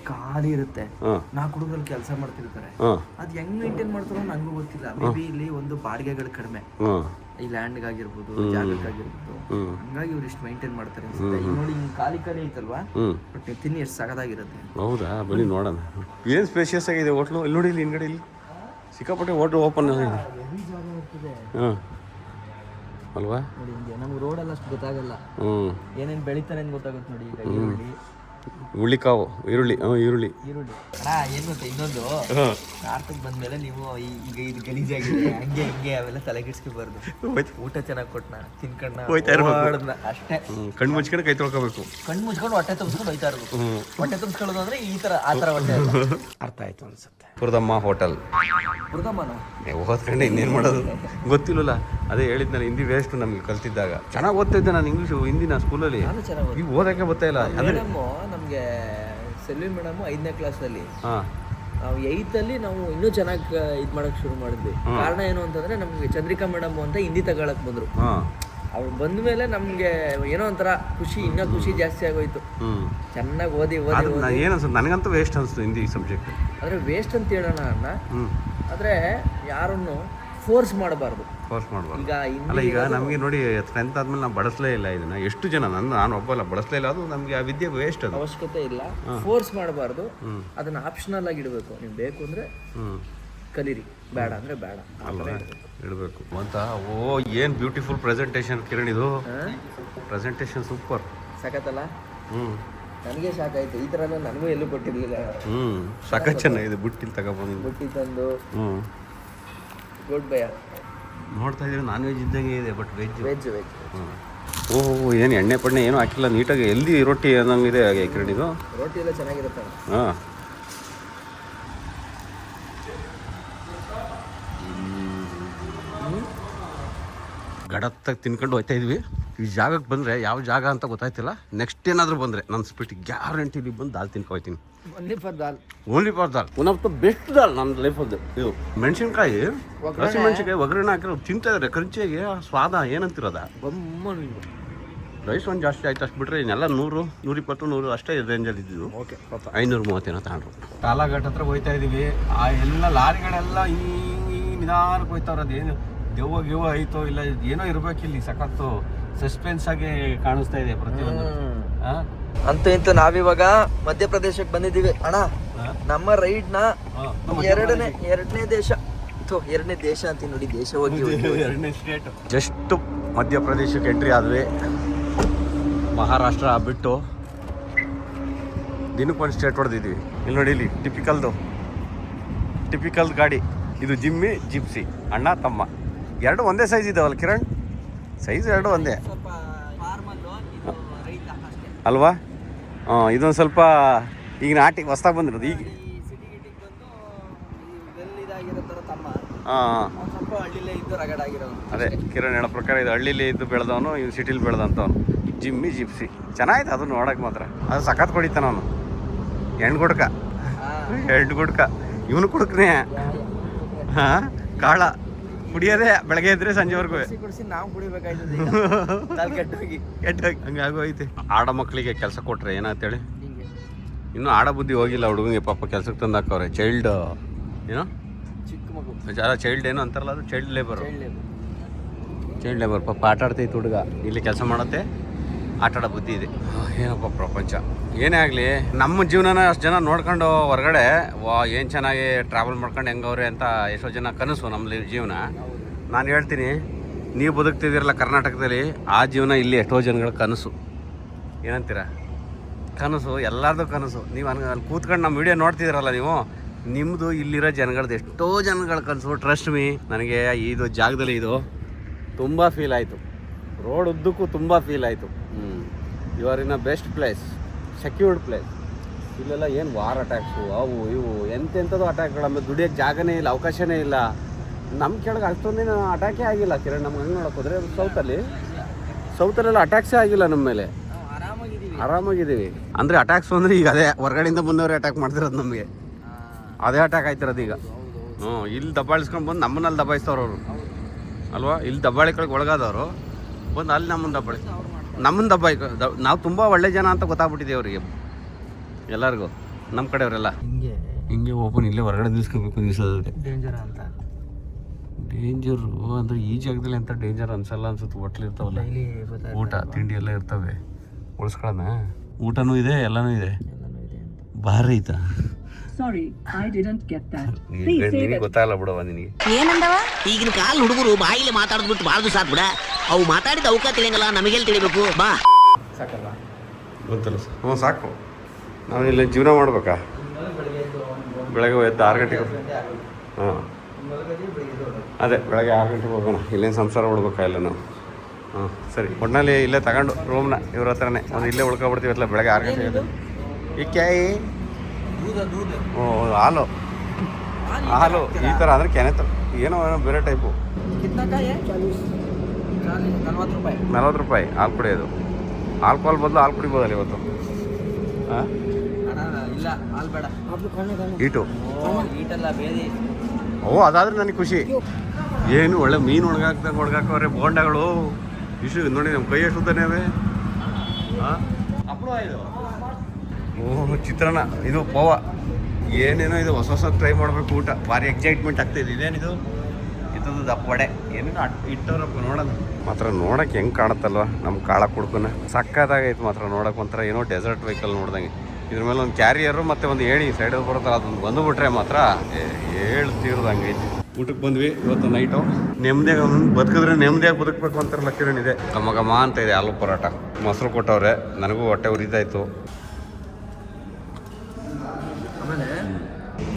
E: ಖಾಲಿ ಇರುತ್ತೆ.
B: ಹ್ಮ್.
E: ನಾಲ್ಕು ಹುಡುಗರಲ್ಲಿ ಕೆಲಸ ಮಾಡ್ತಿರ್ತಾರೆ.
B: ಅದು
E: ಅದ್ ಹೆಂಗ್ ಮೇಂಟೈನ್ ಮಾಡ್ತಾರೋ ನಂಗೂ ಗೊತ್ತಿಲ್ಲ. ಮೇಬಿ ಇಲ್ಲಿ ಒಂದು ಬಾಡಿಗೆಗಳು ಕಡಿಮೆ.
B: ಈ
E: ಈ ಲ್ಯಾಂಡ್ಗಾಗಿರ್ಬೋದು ಜಾಗಕ್ಕಾಗಿರ್ಬೋದು.
B: ಹ್ಮ್.
E: ಹಂಗಾಗಿ ಇವ್ರು ಇಷ್ಟು ಮೇಂಟೈನ್ ಮಾಡ್ತಾರೆ ಅನ್ಸುತ್ತೆ. ಈಗ ನೋಡಿ ಹಿಂಗ್ ಖಾಲಿ ಖಾಲಿ ಐತಲ್ವಾ? ಬಟ್ ನೀವು ತಿನ್ನಿ ಎಷ್ಟು ಸಗದಾಗಿರುತ್ತೆ
B: ಹೌದಾ? ಬನ್ನಿ ನೋಡೋಣ. ಏನು ಸ್ಪೇಷಿಯಸ್ ಆಗಿದೆ ಹೋಟ್ಲು ಇಲ್ಲಿ ನೋಡಿ ಇಲ್ಲಿ ಹಿಂದ್ಗಡೆ ಇಲ್ಲಿ. ಸಿಕ್ಕಾಪಟ್ಟೆ ಹೋಟ್ಲು ಓಪನ್ ಹಾಂ ಅಲ್ವಾ?
E: ನೋಡಿ ಹಿಂಗೆ ನಮ್ಗೆ ರೋಡೆಲ್ಲ ಅಷ್ಟು ಗೊತ್ತಾಗಲ್ಲ. ಏನೇನು ಬೆಳಿತಾರೆ ಅಂತ ಗೊತ್ತಾಗುತ್ತೆ ನೋಡಿ ಈಗ ಈರುಳ್ಳಿ
B: ಹುಳ್ಳಿಕಾವು ಈರುಳ್ಳಿ ಹಾಂ ಈರುಳ್ಳಿ.
E: ಈರುಳ್ಳಿ. ಅಣ್ಣ ಏನು ಗೊತ್ತಾ ಇನ್ನೊಂದು.
B: ಹಾಂ.
E: ನಾರ್ತಕ್ಕೆ ಬಂದ್ಮೇಲೆ ನೀವು ಈಗ ಇದು ಗಲೀಜಾಗಿದೆ ಹಂಗೆ ಹಿಂಗೆ ಅವೆಲ್ಲ ತಲೆಗಿಡ್ಸ್ಕೊಬಾರ್ದು. ಊಟ ಚೆನ್ನಾಗಿ ಕೊಟ್ನ ತಿನ್ಕಣ್ಣ
B: ಹೋಯ್ತಾ ಇರ್ಬೇಕು.
E: ಅಷ್ಟೇ.
B: ಕಣ್ಣು ಮುಚ್ಕೊಂಡು ಕೈ ತೊಳ್ಕೊಬೇಕು.
E: ಕಣ್ಣು ಮುಚ್ಕೊಂಡು ಹೊಟ್ಟೆ ತುಂಬಿಸ್ಕೊಂಡು ಹೋಯ್ತಾ ಇರ್ಬೇಕು ಹೊಟ್ಟೆ ತುಂಬಿಸ್ಕೊಳ್ಳೋದು ಅಂದ್ರೆ ಈ ತರ ಆ ತರ ಹೊಟ್ಟೆ
B: ಅರ್ಥ ಆಯ್ತು ಅನ್ಸುತ್ತೆ. ಪುರದಮ್ಮ ಹೋಟೆಲ್.
E: ಹುಡುಗಮ್ಮನ
B: ಓದ್ಕೊಂಡೆ ಇನ್ನೇನು ಮಾಡೋದು? ಗೊತ್ತಿಲ್ಲಲ್ಲ. ಅದೇ ಹೇಳಿದ್ನಲ್ಲ ಹಿಂದಿ ವೇಸ್ಟ್ ನಮ್ಗೆ ಕಲ್ತಿದ್ದಾಗ. ಚೆನ್ನಾಗಿ ಓದ್ತಿದ್ದೆ ನಾನು ಇಂಗ್ಲೀಷು ಹಿಂದಿನ ಸ್ಕೂಲಲ್ಲಿ ಈಗ ಓದಕ್ಕೆ ಬರ್ತಾ ಇಲ್ಲ.
E: ನಮಗೆ ಸೆಲ್ವಿ ಮೇಡಮ್ ಐದನೇ ಕ್ಲಾಸಲ್ಲಿ
B: ಹಾಂ.
E: ನಾವು ಏಯ್ತಲ್ಲಿ ನಾವು ಇನ್ನೂ ಚೆನ್ನಾಗಿ ಇದು ಮಾಡಕ್ ಶುರು ಮಾಡಿದ್ವಿ. ಕಾರಣ ಏನು ಅಂತಂದ್ರೆ ನಮ್ಗೆ ಚಂದ್ರಿಕಾ ಮೇಡಮ್ ಅಂತ ಹಿಂದಿ ತಗೊಳಕ್ ಬಂದ್ರು.
B: ಹಾಂ.
E: ಅವ್ರು ಬಂದ ಮೇಲೆ ನಮ್ಗೆ ಏನೋ ಒಂಥರ ಖುಷಿ ಇನ್ನೂ ಖುಷಿ ಜಾಸ್ತಿ ಆಗೋಯ್ತು. ಚೆನ್ನಾಗಿ ಓದಿ ಓದಿ
B: ಅದು ನಾನು ಏನು ಅನ್ಸುತ್ತೆ? ನನಗಂತೂ ವೇಸ್ಟ್ ಅನಿಸ್ತು ಹಿಂದಿ ಸಬ್ಜೆಕ್ಟ್
E: ಆದ್ರೆ ವೇಸ್ಟ್ ಅಂತ ಹೇಳೋಣ ಅಣ್ಣ. ಆದ್ರೆ ಯಾರನ್ನು ಫೋರ್ಸ್ ಮಾಡಬಾರ್ದು.
B: ಫೋರ್ಸ್ ಮಾಡಬಾರ್ದು. ಅಲ್ಲ ಈಗ ನಮಗೆ ನೋಡಿ ಟೆಂತ್ ಆದ್ಮೇಲೆ ನಾವು ಬಳಸಲೇ ಇಲ್ಲ ಇದನ್ನ. ಎಷ್ಟು ಜನ? ನಾನು ನಾನು ಒಬ್ಬಲ್ಲ ಬಳಸಲೇ ಇಲ್ಲ. ಅದು ನಮಗೆ ಆ ವಿದ್ಯೆ ವೇಸ್ಟ್ ಅದು.
E: ಅವಶ್ಯಕತೆ ಇಲ್ಲ. ಫೋರ್ಸ್ ಮಾಡಬಾರ್ದು. ಅದನ್ನ ಆಪ್ಷನಲ್ ಆಗಿ ಇಡಬೇಕು. ನೀವು ಬೇಕು ಅಂದ್ರೆ ಕಲೀರಿ. ಬೇಡ ಅಂದ್ರೆ ಬೇಡ. ಇಡ್ಬೇಕು.
B: ಅಂತ ಓ ಏನು ಬ್ಯೂಟಿಫುಲ್ ಪ್ರೆಸೆಂಟೇಷನ್ ಕಿರಣ್ ಇದು. ಪ್ರೆಸೆಂಟೇಷನ್ ಸೂಪರ್
E: ಸಖತ್ತಲ್ಲ?
B: ಹ್ಞೂ
E: ನನಗೆ ಶಾಕ್ ಆಯ್ತು. ಈ ಥರ ಎಲ್ಲ ನನಗೂ ಎಲ್ಲೂ ಕೊಟ್ಟಿರ್ಲಿಲ್ಲ.
B: ಹ್ಞೂ ಸಖತ್ ಚೆನ್ನಾಗಿದೆ ಬುಟ್ಟಿಲ್ ತಗೊಬಂದು.
E: ಬುಟ್ಟಿ ತಂದು. ಗುಡ್ ಬಯ
B: ನೋಡ್ತಾ ಇದ್ರೆ ನಾನ್ ವೆಜ್ ಇದ್ದಂಗೆ ಇದೆ but veg
E: veg veg
B: oh ಏನು ಎಣ್ಣೆ ಪಣ್ಣೆ ಏನು ಹಾಕಿಲ್ಲ ನೀಟಾಗಿ ಎಲ್ದಿ ರೊಟ್ಟಿ ಅನ್ನಂಗಿದೆ ಕಿರಣ್ ಇದು?
E: ರೊಟ್ಟಿ ಎಲ್ಲ ಚೆನ್ನಾಗಿರುತ್ತೆ.
B: ಹಾಂ. ಗಡತ್ತಾಗಿ ತಿನ್ಕೊಂಡು ಹೋಗ್ತಾ ಇದ್ವಿ. ಈ ಜಾಗಕ್ಕೆ ಬಂದರೆ ಯಾವ ಜಾಗ ಅಂತ ಗೊತ್ತಾಯ್ತಿಲ್ಲ. ನೆಕ್ಸ್ಟ್ ಏನಾದರೂ ಬಂದರೆ ನನ್ನ ಸ್ಪೀಟ್ ಗ್ಯಾರಂಟಿಲಿ ಬಂದು ದಾಲ್ ತಿನ್ಕೊ ಹೋಗ್ತೀನಿ.
E: Only for dal.
B: Only for dal. One of the best dal ನನ್ನ ಲೈಫದ್ದು ಇದು ಮೆಣಸಿನ್ಕಾಯಿ ಹಸಿ ಮೆಣಸಿನ್ಕಾಯಿ ಒಗ್ಗರಣೆ ಹಾಕಿರೋ ತಿಂತಾ ಇದ್ರೆ. ಕ್ರಂಚಿಯಾಗಿ ಆ ಸ್ವಾದ ಏನಂತಿರೋದ?
E: ಬೊಮ್ಮ
B: ರೈಸ್ ಒಂದು ಜಾಸ್ತಿ ಆಯ್ತು ಅಷ್ಟು ಬಿಟ್ರೆ ಇನ್ನೆಲ್ಲ ನೂರು ನೂರಿಪ್ಪತ್ತು ನೂರು ಅಷ್ಟೇ ರೇಂಜಲ್ಲಿ ಇದ್ದಿದ್ದು
E: ಓಕೆ
B: ಐನೂರು ಮೂವತ್ತೇನೋ ತಗೊಂಡ್ರು. ಕಾಲಾಘಾಟ್ ಹತ್ರ ಹೋಯ್ತಾ ಇದೀವಿ. ಆ ಎಲ್ಲ ಲಾರಿಗಳೆಲ್ಲ ಈ ನಿಧಾನಕ್ಕೆ ಹೋಗ್ತಾವ್ರೆ ಅದೇನು ದೆವ್ವ ಗಿವ್ವ ಆಯ್ತೋ ಇಲ್ಲ ಏನೋ ಇರ್ಬೇಕಿಲ್ಲಿ ಸಖತ್ತು ಸಸ್ಪೆನ್ಸ್ ಆಗಿ ಕಾಣಿಸ್ತಾ ಇದೆ ಪ್ರತಿಯೊಂದು. ಆ?
E: ಅಂತೂ ಇಂತೂ ನಾವಿವಾಗ ಮಧ್ಯಪ್ರದೇಶಕ್ಕೆ ಬಂದಿದ್ದೀವಿ. ಅಣ್ಣ ನಮ್ಮ ರೈಡ್ನ
B: ಆ,
E: ಎರಡನೇ ಎರಡನೇ ದೇಶ ಥು, ಎರಡನೇ ದೇಶ ಅಂತ ನೋಡಿ ದೇಶ ಹೋಗಿ ಹೋಗಿ ಹೋಗಿ.
B: ಎರಡನೇ ಸ್ಟೇಟ್ ಜಸ್ಟ್ ಮಧ್ಯಪ್ರದೇಶಕ್ಕೆ ಎಂಟ್ರಿ ಆದ್ವಿ. ಮಹಾರಾಷ್ಟ್ರ ಬಿಟ್ಟು ದಿನಕ್ಕೊಂದು ಸ್ಟೇಟ್ ಹೊಡೆದಿದ್ವಿ. ಇಲ್ಲಿ ನೋಡಿ ಇಲ್ಲಿ ಟಿಪಿಕಲ್ದು ಟಿಪಿಕಲ್ ಗಾಡಿ. ಇದು ಜಿಮ್ಮಿ ಜಿಪ್ಸಿ. ಅಣ್ಣ ತಮ್ಮ. ಎರಡು ಒಂದೇ ಸೈಜ್ ಇದಾವಲ್ಲ ಕಿರಣ್? ಸೈಜ್ ಎರಡು ಒಂದೇ. ಅಲ್ವಾ? ಹಾಂ ಇದೊಂದು ಸ್ವಲ್ಪ ಈಗ ನಾಟಿ ಹೊಸ್ದಾಗಿ ಬಂದಿರೋದು ಈಗ. ಹಾಂ ಅದೇ ಕಿರಣ್ ಹೇಳೋ ಪ್ರಕಾರ ಇದು ಹಳ್ಳಿಲಿ ಇದ್ದು ಬೆಳೆದವನು ಇವ್ ಸಿಟಿಲಿ ಬೆಳೆದಂಥವನು ಜಿಮ್ಮಿ ಜಿಪ್ಸಿ. ಚೆನ್ನಾಗಿದೆ ಅದು ನೋಡೋಕೆ ಮಾತ್ರ. ಅದು ಸಖತ್ ಕೊಡಿತಾನ ಅವನು. ಹೆಣ್ಣು ಗುಡ್ಕ. ಹೆಣ್ಣು ಗುಡ್ಕ. ಇವನು ಕುಡ್ಕನೇ. ಹಾಂ? ಕಾಳ. ಕುಡಿಯೋದೇ ಬೆಳಗ್ಗೆ ಇದ್ರೆ ಸಂಜೆವರೆಗೂ.
E: ಕುಡಿಸಿ ನಾವು ಕುಡಿಬೇಕಾಯ್ತದೆ ಕೆಟ್ಟೋಗಿ.
B: ಕೆಟ್ಟ ಹಂಗೆ ಆಗೋಯ್ತೆ. ಆಡ ಮಕ್ಕಳಿಗೆ ಕೆಲಸ ಕೊಟ್ರೆ ಏನಂತೇಳಿ
E: ಹೇಳಿ
B: ಇನ್ನೂ ಆಡ ಬುದ್ಧಿ ಹೋಗಿಲ್ಲ ಹುಡುಗಂಗೆ ಪಾಪ ಕೆಲ್ಸಕ್ಕೆ ತಂದು ಹಾಕವ್ರೆ. ಚೈಲ್ಡ್ ಏನೋ?
E: ಚಿಕ್ಕ ಮಗು.
B: ಚೈಲ್ಡ್ ಏನೋ ಅಂತಾರಲ್ಲ ಅದು? Child labour
E: child labour
B: child labour ಪಾಪ ಆಟ ಆಡ್ತೈತೆ ಹುಡುಗ. ಇಲ್ಲಿ ಕೆಲಸ ಮಾಡುತ್ತೆ. ಆಟ ಆಡೋ ಬುದ್ಧಿ ಇದೆ. ಏನಪ್ಪ ಪ್ರಪಂಚ? ಏನೇ ಆಗಲಿ, ನಮ್ಮ ಜೀವನನ ಅಷ್ಟು ಜನ ನೋಡ್ಕೊಂಡು ಹೊರಗಡೆ, ವಾ, ಏನು ಚೆನ್ನಾಗಿ ಟ್ರಾವೆಲ್ ಮಾಡ್ಕೊಂಡು ಹೆಂಗವ್ರೆ ಅಂತ ಎಷ್ಟೋ ಜನ ಕನಸು ನಮ್ಮ ಜೀವನ. ನಾನು ಹೇಳ್ತೀನಿ, ನೀವು ಬದುಕ್ತಿದ್ದೀರಲ್ಲ ಕರ್ನಾಟಕದಲ್ಲಿ, ಆ ಜೀವನ ಇಲ್ಲಿ ಎಷ್ಟೋ ಜನಗಳ ಕನಸು. ಏನಂತೀರ? ಕನಸು, ಎಲ್ಲರದು ಕನಸು. ನೀವು ಅನ್ ಅಲ್ಲಿ ಕೂತ್ಕೊಂಡು ನಮ್ಮ ವಿಡಿಯೋ ನೋಡ್ತಿದ್ದೀರಲ್ಲ ನೀವು ನಿಮ್ಮದು ಇಲ್ಲಿರೋ ಜನಗಳದ್ದು ಎಷ್ಟೋ ಜನಗಳ ಕನಸು. ಟ್ರಸ್ಟ್ ಮೀ ನನಗೆ ಇದು ಜಾಗದಲ್ಲಿ ಇದು ತುಂಬ ಫೀಲ್ ಆಯಿತು. ರೋಡ್ ಉದ್ದಕ್ಕೂ ತುಂಬ ಫೀಲ್ ಆಯಿತು. You are in a best place secured place ಇಲ್ಲೆಲ್ಲ ಏನು ವಾರ್ ಅಟ್ಯಾಕ್ಸು ಅವು ಇವು ಎಂತೆಂಥದ್ದು ಅಟ್ಯಾಕ್ಗಳು ಆಮೇಲೆ ದುಡಿಯೋಕ್ಕೆ ಜಾಗನೇ ಇಲ್ಲ, ಅವಕಾಶನೇ ಇಲ್ಲ. ನಮ್ಮ ಕೆಳಗೆ ಅಷ್ಟೊಂದಿನ ಅಟ್ಯಾಕೇ ಆಗಿಲ್ಲ. ಕಿರಣ್, ನಮ್ಗೆ ಹಂಗೆ ನೋಡೋಕೆ ಹೋದ್ರೆ ಸೌತಲ್ಲಿ ಸೌತಲ್ಲೆಲ್ಲ ಅಟ್ಯಾಕ್ಸೇ ಆಗಿಲ್ಲ ನಮ್ಮ ಮೇಲೆ. ಆರಾಮಾಗಿದ್ದೀವಿ. ಅಂದರೆ ಅಟ್ಯಾಕ್ಸ್ ಅಂದರೆ ಈಗ ಅದೇ, ಹೊರಗಡೆಯಿಂದ ಬಂದವರು ಅಟ್ಯಾಕ್ ಮಾಡ್ತಿರೋದು ನಮಗೆ. ಅದೇ ಅಟ್ಯಾಕ್ ಆಯ್ತಿರೋದು ಈಗ. ಹ್ಞೂ ಇಲ್ಲಿ ದಬ್ಬಾಳಿಸ್ಕೊಂಡು ಬಂದು ನಮ್ಮನ್ನಲ್ಲಿ ದಬ್ಬಾಯಿಸ್ತವ್ರು ಅವರು. ಅಲ್ವಾ? ಇಲ್ಲಿ ದಬ್ಬಾಳಿಗಳಿಗೆ ಒಳಗಾದವರು. ಬಂದು ಅಲ್ಲಿ ನಮ್ಮನ್ನು ದಬ್ಬಾಳಿ ನಮ್ಮನ್ನು ದಬ್ಬಾಯಿ ನಾವು ತುಂಬ ಒಳ್ಳೆ ಜನ ಅಂತ ಗೊತ್ತಾಗ್ಬಿಟ್ಟಿದೆ ಅವರಿಗೆ. ಎಲ್ಲರಿಗೂ ನಮ್ಮ ಕಡೆಯವರೆಲ್ಲ.
E: ಹಿಂಗೆ
B: ಹಿಂಗೆ ಓಪನ್ ಇಲ್ಲೇ ಹೊರಗಡೆ ನಿಲ್ಸ್ಕೋಬೇಕು ನಿಲ್ಸೋದಕ್ಕೆ
E: ಡೇಂಜರ್ ಅಂತ.
B: ಡೇಂಜರು ಅಂದರೆ ಈ ಜಾಗದಲ್ಲಿ ಅಂತ ಡೇಂಜರ್ ಅನ್ಸಲ್ಲ ಅನ್ಸುತ್ತೆ ಹೋಟ್ಲ್ ಇರ್ತಾವಲ್ಲ. ಊಟ ತಿಂಡಿ ಎಲ್ಲ ಇರ್ತವೆ. ಉಳಿಸ್ಕೊಳ್ಳೋಣ? ಊಟನೂ ಇದೆ ಎಲ್ಲನೂ ಇದೆ.
E: ಎಲ್ಲನೂ ಇದೆ ಅಂತ.
B: ಭಾರಿ ಐತಾ.
J: Sorry, I didn't get that
B: ನಿನಗೆ ಗೊತ್ತಾಗಲ್ಲ ಬಿಡವ ನಿನಗೆ?
G: ಏನಂದವ? ಈಗಿನ ಕಾಲ ಹುಡುಗರು ಬಾಯಿಲಿ ಮಾತಾಡ್ಬಿಟ್ಟು ಬಾರದು ಸಾಕ್ ಬಿಡ. ಅವು ಮಾತಾಡಿದ ಅವಕ ತಿಳಿಯಂಗಲ್ಲ ನಮಗೆಲ್ಲಿ ತಿಳಿಬೇಕು. ಬಾ.
B: ಗೊತ್ತಲ್ಲ ಸರ್. ಹ್ಞೂ ಸಾಕು. ನಾವು ಇಲ್ಲಿ ಜೀವನ ಮಾಡ್ಬೇಕಾ? ಬೆಳಗ್ಗೆ ಎದ್ದು ಆರು ಗಂಟೆಗೆ ಹಾಂ. ಅದೇ ಬೆಳಗ್ಗೆ ಆರು ಗಂಟೆಗೆ ಹೋಗೋಣ. ಇಲ್ಲೇನು ಸಂಸಾರ ಹುಡ್ಬೇಕಾ ಇಲ್ಲ ನಾವು? ಹಾಂ ಸರಿ. ಒಟ್ಟಿನಲ್ಲಿ ಇಲ್ಲೇ ತಗೊಂಡು ರೂಮ್ನ ಇವ್ರ ಹತ್ರನೇ. ಒಂದು ಇಲ್ಲೇ ಉಳ್ಕೊಬಿಡ್ತೀವಿ. ಅಲ್ಲ ಬೆಳಗ್ಗೆ ಆರು ಗಂಟೆಗೆ ಇಕ್ಕೆ ಈ ಕ್ಯಾಯಿ. ಓ ಹಾಲು. ಹಾಲು ಈ ಥರ ಅಂದರೆ ಕೆನೆ ತರ. ಏನೋ ಏನೋ ಬೇರೆ ಟೈಪು
E: ನಲ್ವತ್ತು ರೂಪಾಯಿ.
B: ನಲ್ವತ್ತು ರೂಪಾಯಿ ಹಾಲು ಕುಡಿಯೋದು ಆಲ್ಕೋಹಾಲ್ ಬದಲು ಹಾಲು ಕುಡಿಬೋದಲ್ಲ ಇವತ್ತು. ಹಾಂ ಈಟು
E: ಓ
B: ಅದಾದ್ರೆ ನನಗೆ ಖುಷಿ. ಏನು ಒಳ್ಳೆ ಮೀನು ಒಣಗಾಕ್ದಂಗೆ ಒಣಗಾಕವ್ರೆ ಬೋಂಡಗಳು. ಇಶು ನೋಡಿ ನಮ್ಮ ಕೈ ಎಷ್ಟು ಉದ್ದನೇ ಹಾಂ ಇದು ಓ ಚಿತ್ರಾನ್ನ ಇದು ಪೋವ. ಏನೇನೋ ಇದು ಹೊಸ ಹೊಸ ಟ್ರೈ ಮಾಡಬೇಕು ಊಟ. ಭಾರಿ ಎಕ್ಸೈಟ್ಮೆಂಟ್ ಆಗ್ತಿದೆ ಇದೇನಿದು? ಇದ್ದದ್ದು ದಪ್ಪ ವಡೆ. ಏನೇನೋ ಇಟ್ಟವ್ರಪ್ಪ ನೋಡೋದು ಮಾತ್ರ ನೋಡೋಕೆ ಹೆಂಗೆ ಕಾಣುತ್ತಲ್ವ? ನಮ್ಮ ಕಾಳ ಕುಡ್ಕನ. ಸಕ್ಕತ್ತಾಗೈತೆ ಮಾತ್ರ ನೋಡೋಕೆ. ಒಂಥರ ಏನೋ ಡೆಸರ್ಟ್ ವೆಹಿಕಲ್ ನೋಡ್ದಂಗೆ. ಇದ್ರ ಮೇಲೆ ಒಂದು ಕ್ಯಾರಿಯರು ಮತ್ತು ಒಂದು ಏಣಿ ಸೈಡಲ್ಲಿ ಬರುತ್ತಲ್ಲ ಅದೊಂದು ಬಂದುಬಿಟ್ರೆ ಮಾತ್ರ ಏಳು ತೀರ್ದಂಗೆ ಐತಿ ಊಟಕ್ಕೆ ಬಂದ್ವಿ. ಇವತ್ತು ನೈಟು ನೆಮ್ಮದಿಯಾಗಿ ಬದುಕಿದ್ರೆ ನೆಮ್ಮದಿಯಾಗಿ ಬದುಕಬೇಕು ಅಂತಾರಲ್ಲ ಕಿರಣ್ ಇದೆ ಘಮ ಘಮ ಅಂತ ಇದೆ ಆಲೂ ಪರೋಟ. ಮೊಸರು ಕೊಟ್ಟವ್ರೆ. ನನಗೂ ಹೊಟ್ಟೆ ಉರಿತಾಯಿತ್ತು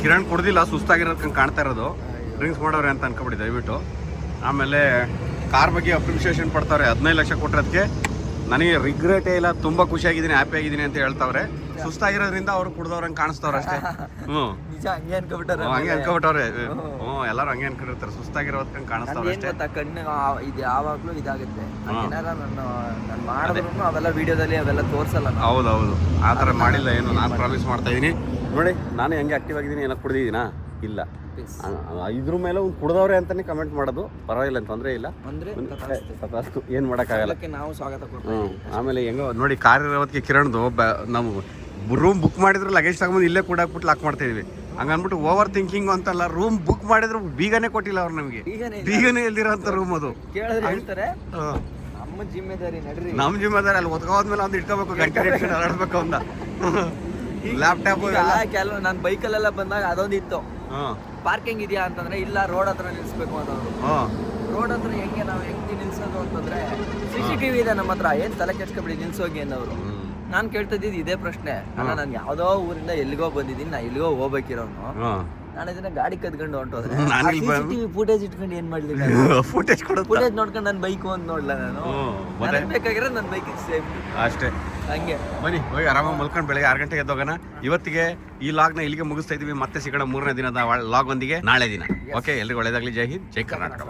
B: ಕಿರಣ್ ಕುಡ್ದಿಲ್ಲ ಸುಸ್ತಾಗಿರೋದಕ್ಕೆ ಕಾಣ್ತಾ ಇರೋದು. ಡ್ರಿಂಕ್ಸ್ ಮಾಡೋರೆ ಅಂತ ಅನ್ಕೊಬಿಡಿ ದಯವಿಟ್ಟು. ಆಮೇಲೆ ಕಾರ್ ಬಗ್ಗೆ ಅಪ್ರಿಷಿಯೇಷನ್ ಪಡ್ತಾವ್ರೆ ಹದಿನೈದು ಲಕ್ಷ ಕೊಟ್ಟಿರೋದಕ್ಕೆ ನನಗೆ ರಿಗ್ರೆಟೇ ಇಲ್ಲ ತುಂಬ ಖುಷಿಯಾಗಿದ್ದೀನಿ ಹ್ಯಾಪಿ ಆಗಿದ್ದೀನಿ ಅಂತ ಹೇಳ್ತಾವ್ರೆ. ಸುಸ್ತಾಗಿರೋದ್ರಿಂದ ಅವ್ರು ಕುಡ್ದವ್ರಂಗೆ ಕಾಣಿಸ್ತಾವ್ರೆ ಅಷ್ಟೇ. ಹ್ಞೂ
E: ಹಂಗೆ ಅನ್ಕೊಬಿಟ್ಟಾರೆ
B: ಹಂಗೆ ಅನ್ಕೊಬಿಟ್ಟವ್ರೆ. ಹ್ಞೂ ಎಲ್ಲರೂ ಹಂಗೆ ಅನ್ಕೊಂಡಿರ್ತಾರೆ ಸುಸ್ತಾಗಿರೋದಕ್ಕೆ ಕಾಣಿಸ್ತಾವ್ರೆ ಅಷ್ಟೇ.
E: ಕಣ್ಣು ಇದು ಯಾವಾಗಲೂ ಇದಾಗುತ್ತೆ. ನಾನು ಮಾಡಿದ್ರು ಅವೆಲ್ಲ ವಿಡಿಯೋದಲ್ಲಿ ಅವೆಲ್ಲ ತೋರಿಸಲ್ಲ ನಾನು.
B: ಹೌದು ಹೌದು ಆ ಥರ ಮಾಡಿಲ್ಲ ಏನು ನಾನು ಪ್ರಾಮಿಸ್ ಮಾಡ್ತಾ ಇದ್ದೀನಿ ನೋಡಿ ನಾನು ಹೆಂಗೆ ಆಕ್ಟಿವ್ ಆಗಿದ್ದೀನಿ ಏನೋ ಕುಡ್ದಿದ್ದೀನಾ? ಇಲ್ಲ. ಆ- ಇದ್ರ ಮೇಲೆ ಒಂದು ಕುಡ್ದವ್ರೆ ಅಂತಾನೆ ಕಮೆಂಟ್ ಮಾಡೋದು. ಪರವಾಗಿಲ್ಲ ತೊಂದರೆ ಇಲ್ಲ.
E: ಅಂದ್ರೆ. ತಥಾಸ್ತು
B: ಏನು ಮಾಡೋಕ್ಕಾಗಲ್ಲ.
E: ಅದಕ್ಕೆ ನಾವು ಸ್ವಾಗತ ಕೊಡ್ತೀವಿ
B: ಆಮೇಲೆ ಹೆಂಗೋ ನೋಡಿ ಕಾರ್ ಇರೋದಕ್ಕೆ ಕಿರಣ್ದು ಬ ನಾವು ರೂಮ್ ಬುಕ್ ಮಾಡಿದ್ರೆ ಲಗೇಜ್ ತಗೊಂಬಂದು ಇಲ್ಲೇ ಕೂಡ ಹಾಕ್ಬಿಟ್ಟು ಲಾಕ್ ಮಾಡ್ತಾ ಇದೀವಿ. ಹಂಗನ್ಬಿಟ್ಟು ಓವರ್ ಥಿಂಕಿಂಗ್ ಅಂತಲ್ಲ ರೂಮ್ ಬುಕ್ ಮಾಡಿದ್ರು ಬೀಗನೇ ಕೊಟ್ಟಿಲ್ಲ ಅವ್ರು ನಮಗೆ.
E: ಬೀಗನೇ ಇಲ್ಲ.
B: ಬೀಗನೇ ರೂಮ್ ಅದು.
E: ಕೇಳಿದ್ರೆ ಹೇಳ್ತಾರೆ
B: ಹಾಂ.
E: ನಮ್ಮ ಜಿಮ್ಮೆದಾರಿ ನಡ್ರಿ.
B: ನಮ್ಮ ಜಿಮ್ಮೆದಾರಿ ಅಲ್ಲಿ ಒತ್ಕೋದ್ಮೇಲೆ ಒಂದು ಇಟ್ಕೋಬೇಕು ಗಂಟೆ ಆಡಬೇಕು ಅಂದ ಲ್ಯಾಪ್ಟಾಪ್
E: ಕೆಲವು ನಾನು ಬೈಕಲ್ಲೆಲ್ಲ ಬಂದಾಗ ಅದೊಂದು ಇತ್ತು
B: ಹಾಂ.
E: ಪಾರ್ಕಿಂಗ್ ಇದೆಯಾ ಅಂತಂದ್ರೆ ಇಲ್ಲ ರೋಡ್ ಹತ್ರ ನಿಲ್ಸ್ಬೇಕು
B: ಅನ್ನೋದು.
E: ರೋಡ್ ಹತ್ರ ಹೆಂಗೆ ನಾವು ಹೆಂಗೆ ನಿಲ್ಸೋದು ಅಂತಂದ್ರೆ ಸಿ ಸಿ ಟಿವಿ ಇದೆ ನಮ್ಮ ಹತ್ರ. ಏನ್ ತಲೆ ಕೆಡ್ಸ್ಕೊಬಿಡಿ ನಿಲ್ಸೋಗಿ ಅನ್ನೋರು ನಾನು ಕೇಳ್ತಾ ಇದ್ದಿದ್ದು ಇದೇ ಪ್ರಶ್ನೆ. ಅಣ್ಣ ನಾನು ಯಾವುದೋ ಊರಿಂದ ಎಲ್ಲಿಗೋ ಬಂದಿದ್ದೀನಿ ನಾ ಎಲ್ಲಿಗೋ ಹೋಗ್ಬೇಕಿರೋನು. ನಾನು ಇದನ್ನ ಗಾಡಿ ಕದ್ಕೊಂಡು ಹೊಂಟೋದ್ರೆ. (laughs) ಟಿವಿ ಫುಟೇಜ್ ಇಟ್ಕೊಂಡು ಏನ್ ಮಾಡ್ಲಿ
B: ಫುಟೇಜ್
E: ಫುಟೇಜ್ ನೋಡ್ಕೊಂಡು ನನ್ನ ಬೈಕ್ ಒಂದು ನೋಡ್ಲ ನಾನು? ಬೇಕಾಗಿರೋ ನನ್ನ ಬೈಕ್ ಸೇಫ್
B: ಅಷ್ಟೇ.
E: ಹಂಗೆ.
B: ಬನ್ನಿ ಹೋಗಿ ಆರಾಮಾಗಿ ಮಲ್ಕೊಂಡು ಬೆಳಗ್ಗೆ ಆರು ಗಂಟೆಗೆ ಎದ್ದೋಗೋಣ ಇವತ್ತಿಗೆ ಈ ಲಾಗ್ನ ಇಲ್ಲಿಗೆ ಮುಗಿಸ್ತಾ ಇದೀವಿ. ಮತ್ತೆ ಸಿಗೋಣ ಮೂರನೇ ದಿನದ ಲಾಗ್ ಒಂದಿಗೆ. ನಾಳೆ ದಿನ. ಓಕೆ ಎಲ್ರಿಗೂ ಒಳ್ಳೆಯದಾಗಲಿ ಜೈ ಹಿಂದ್ ಜೈ ಕರ್ನಾಟಕ.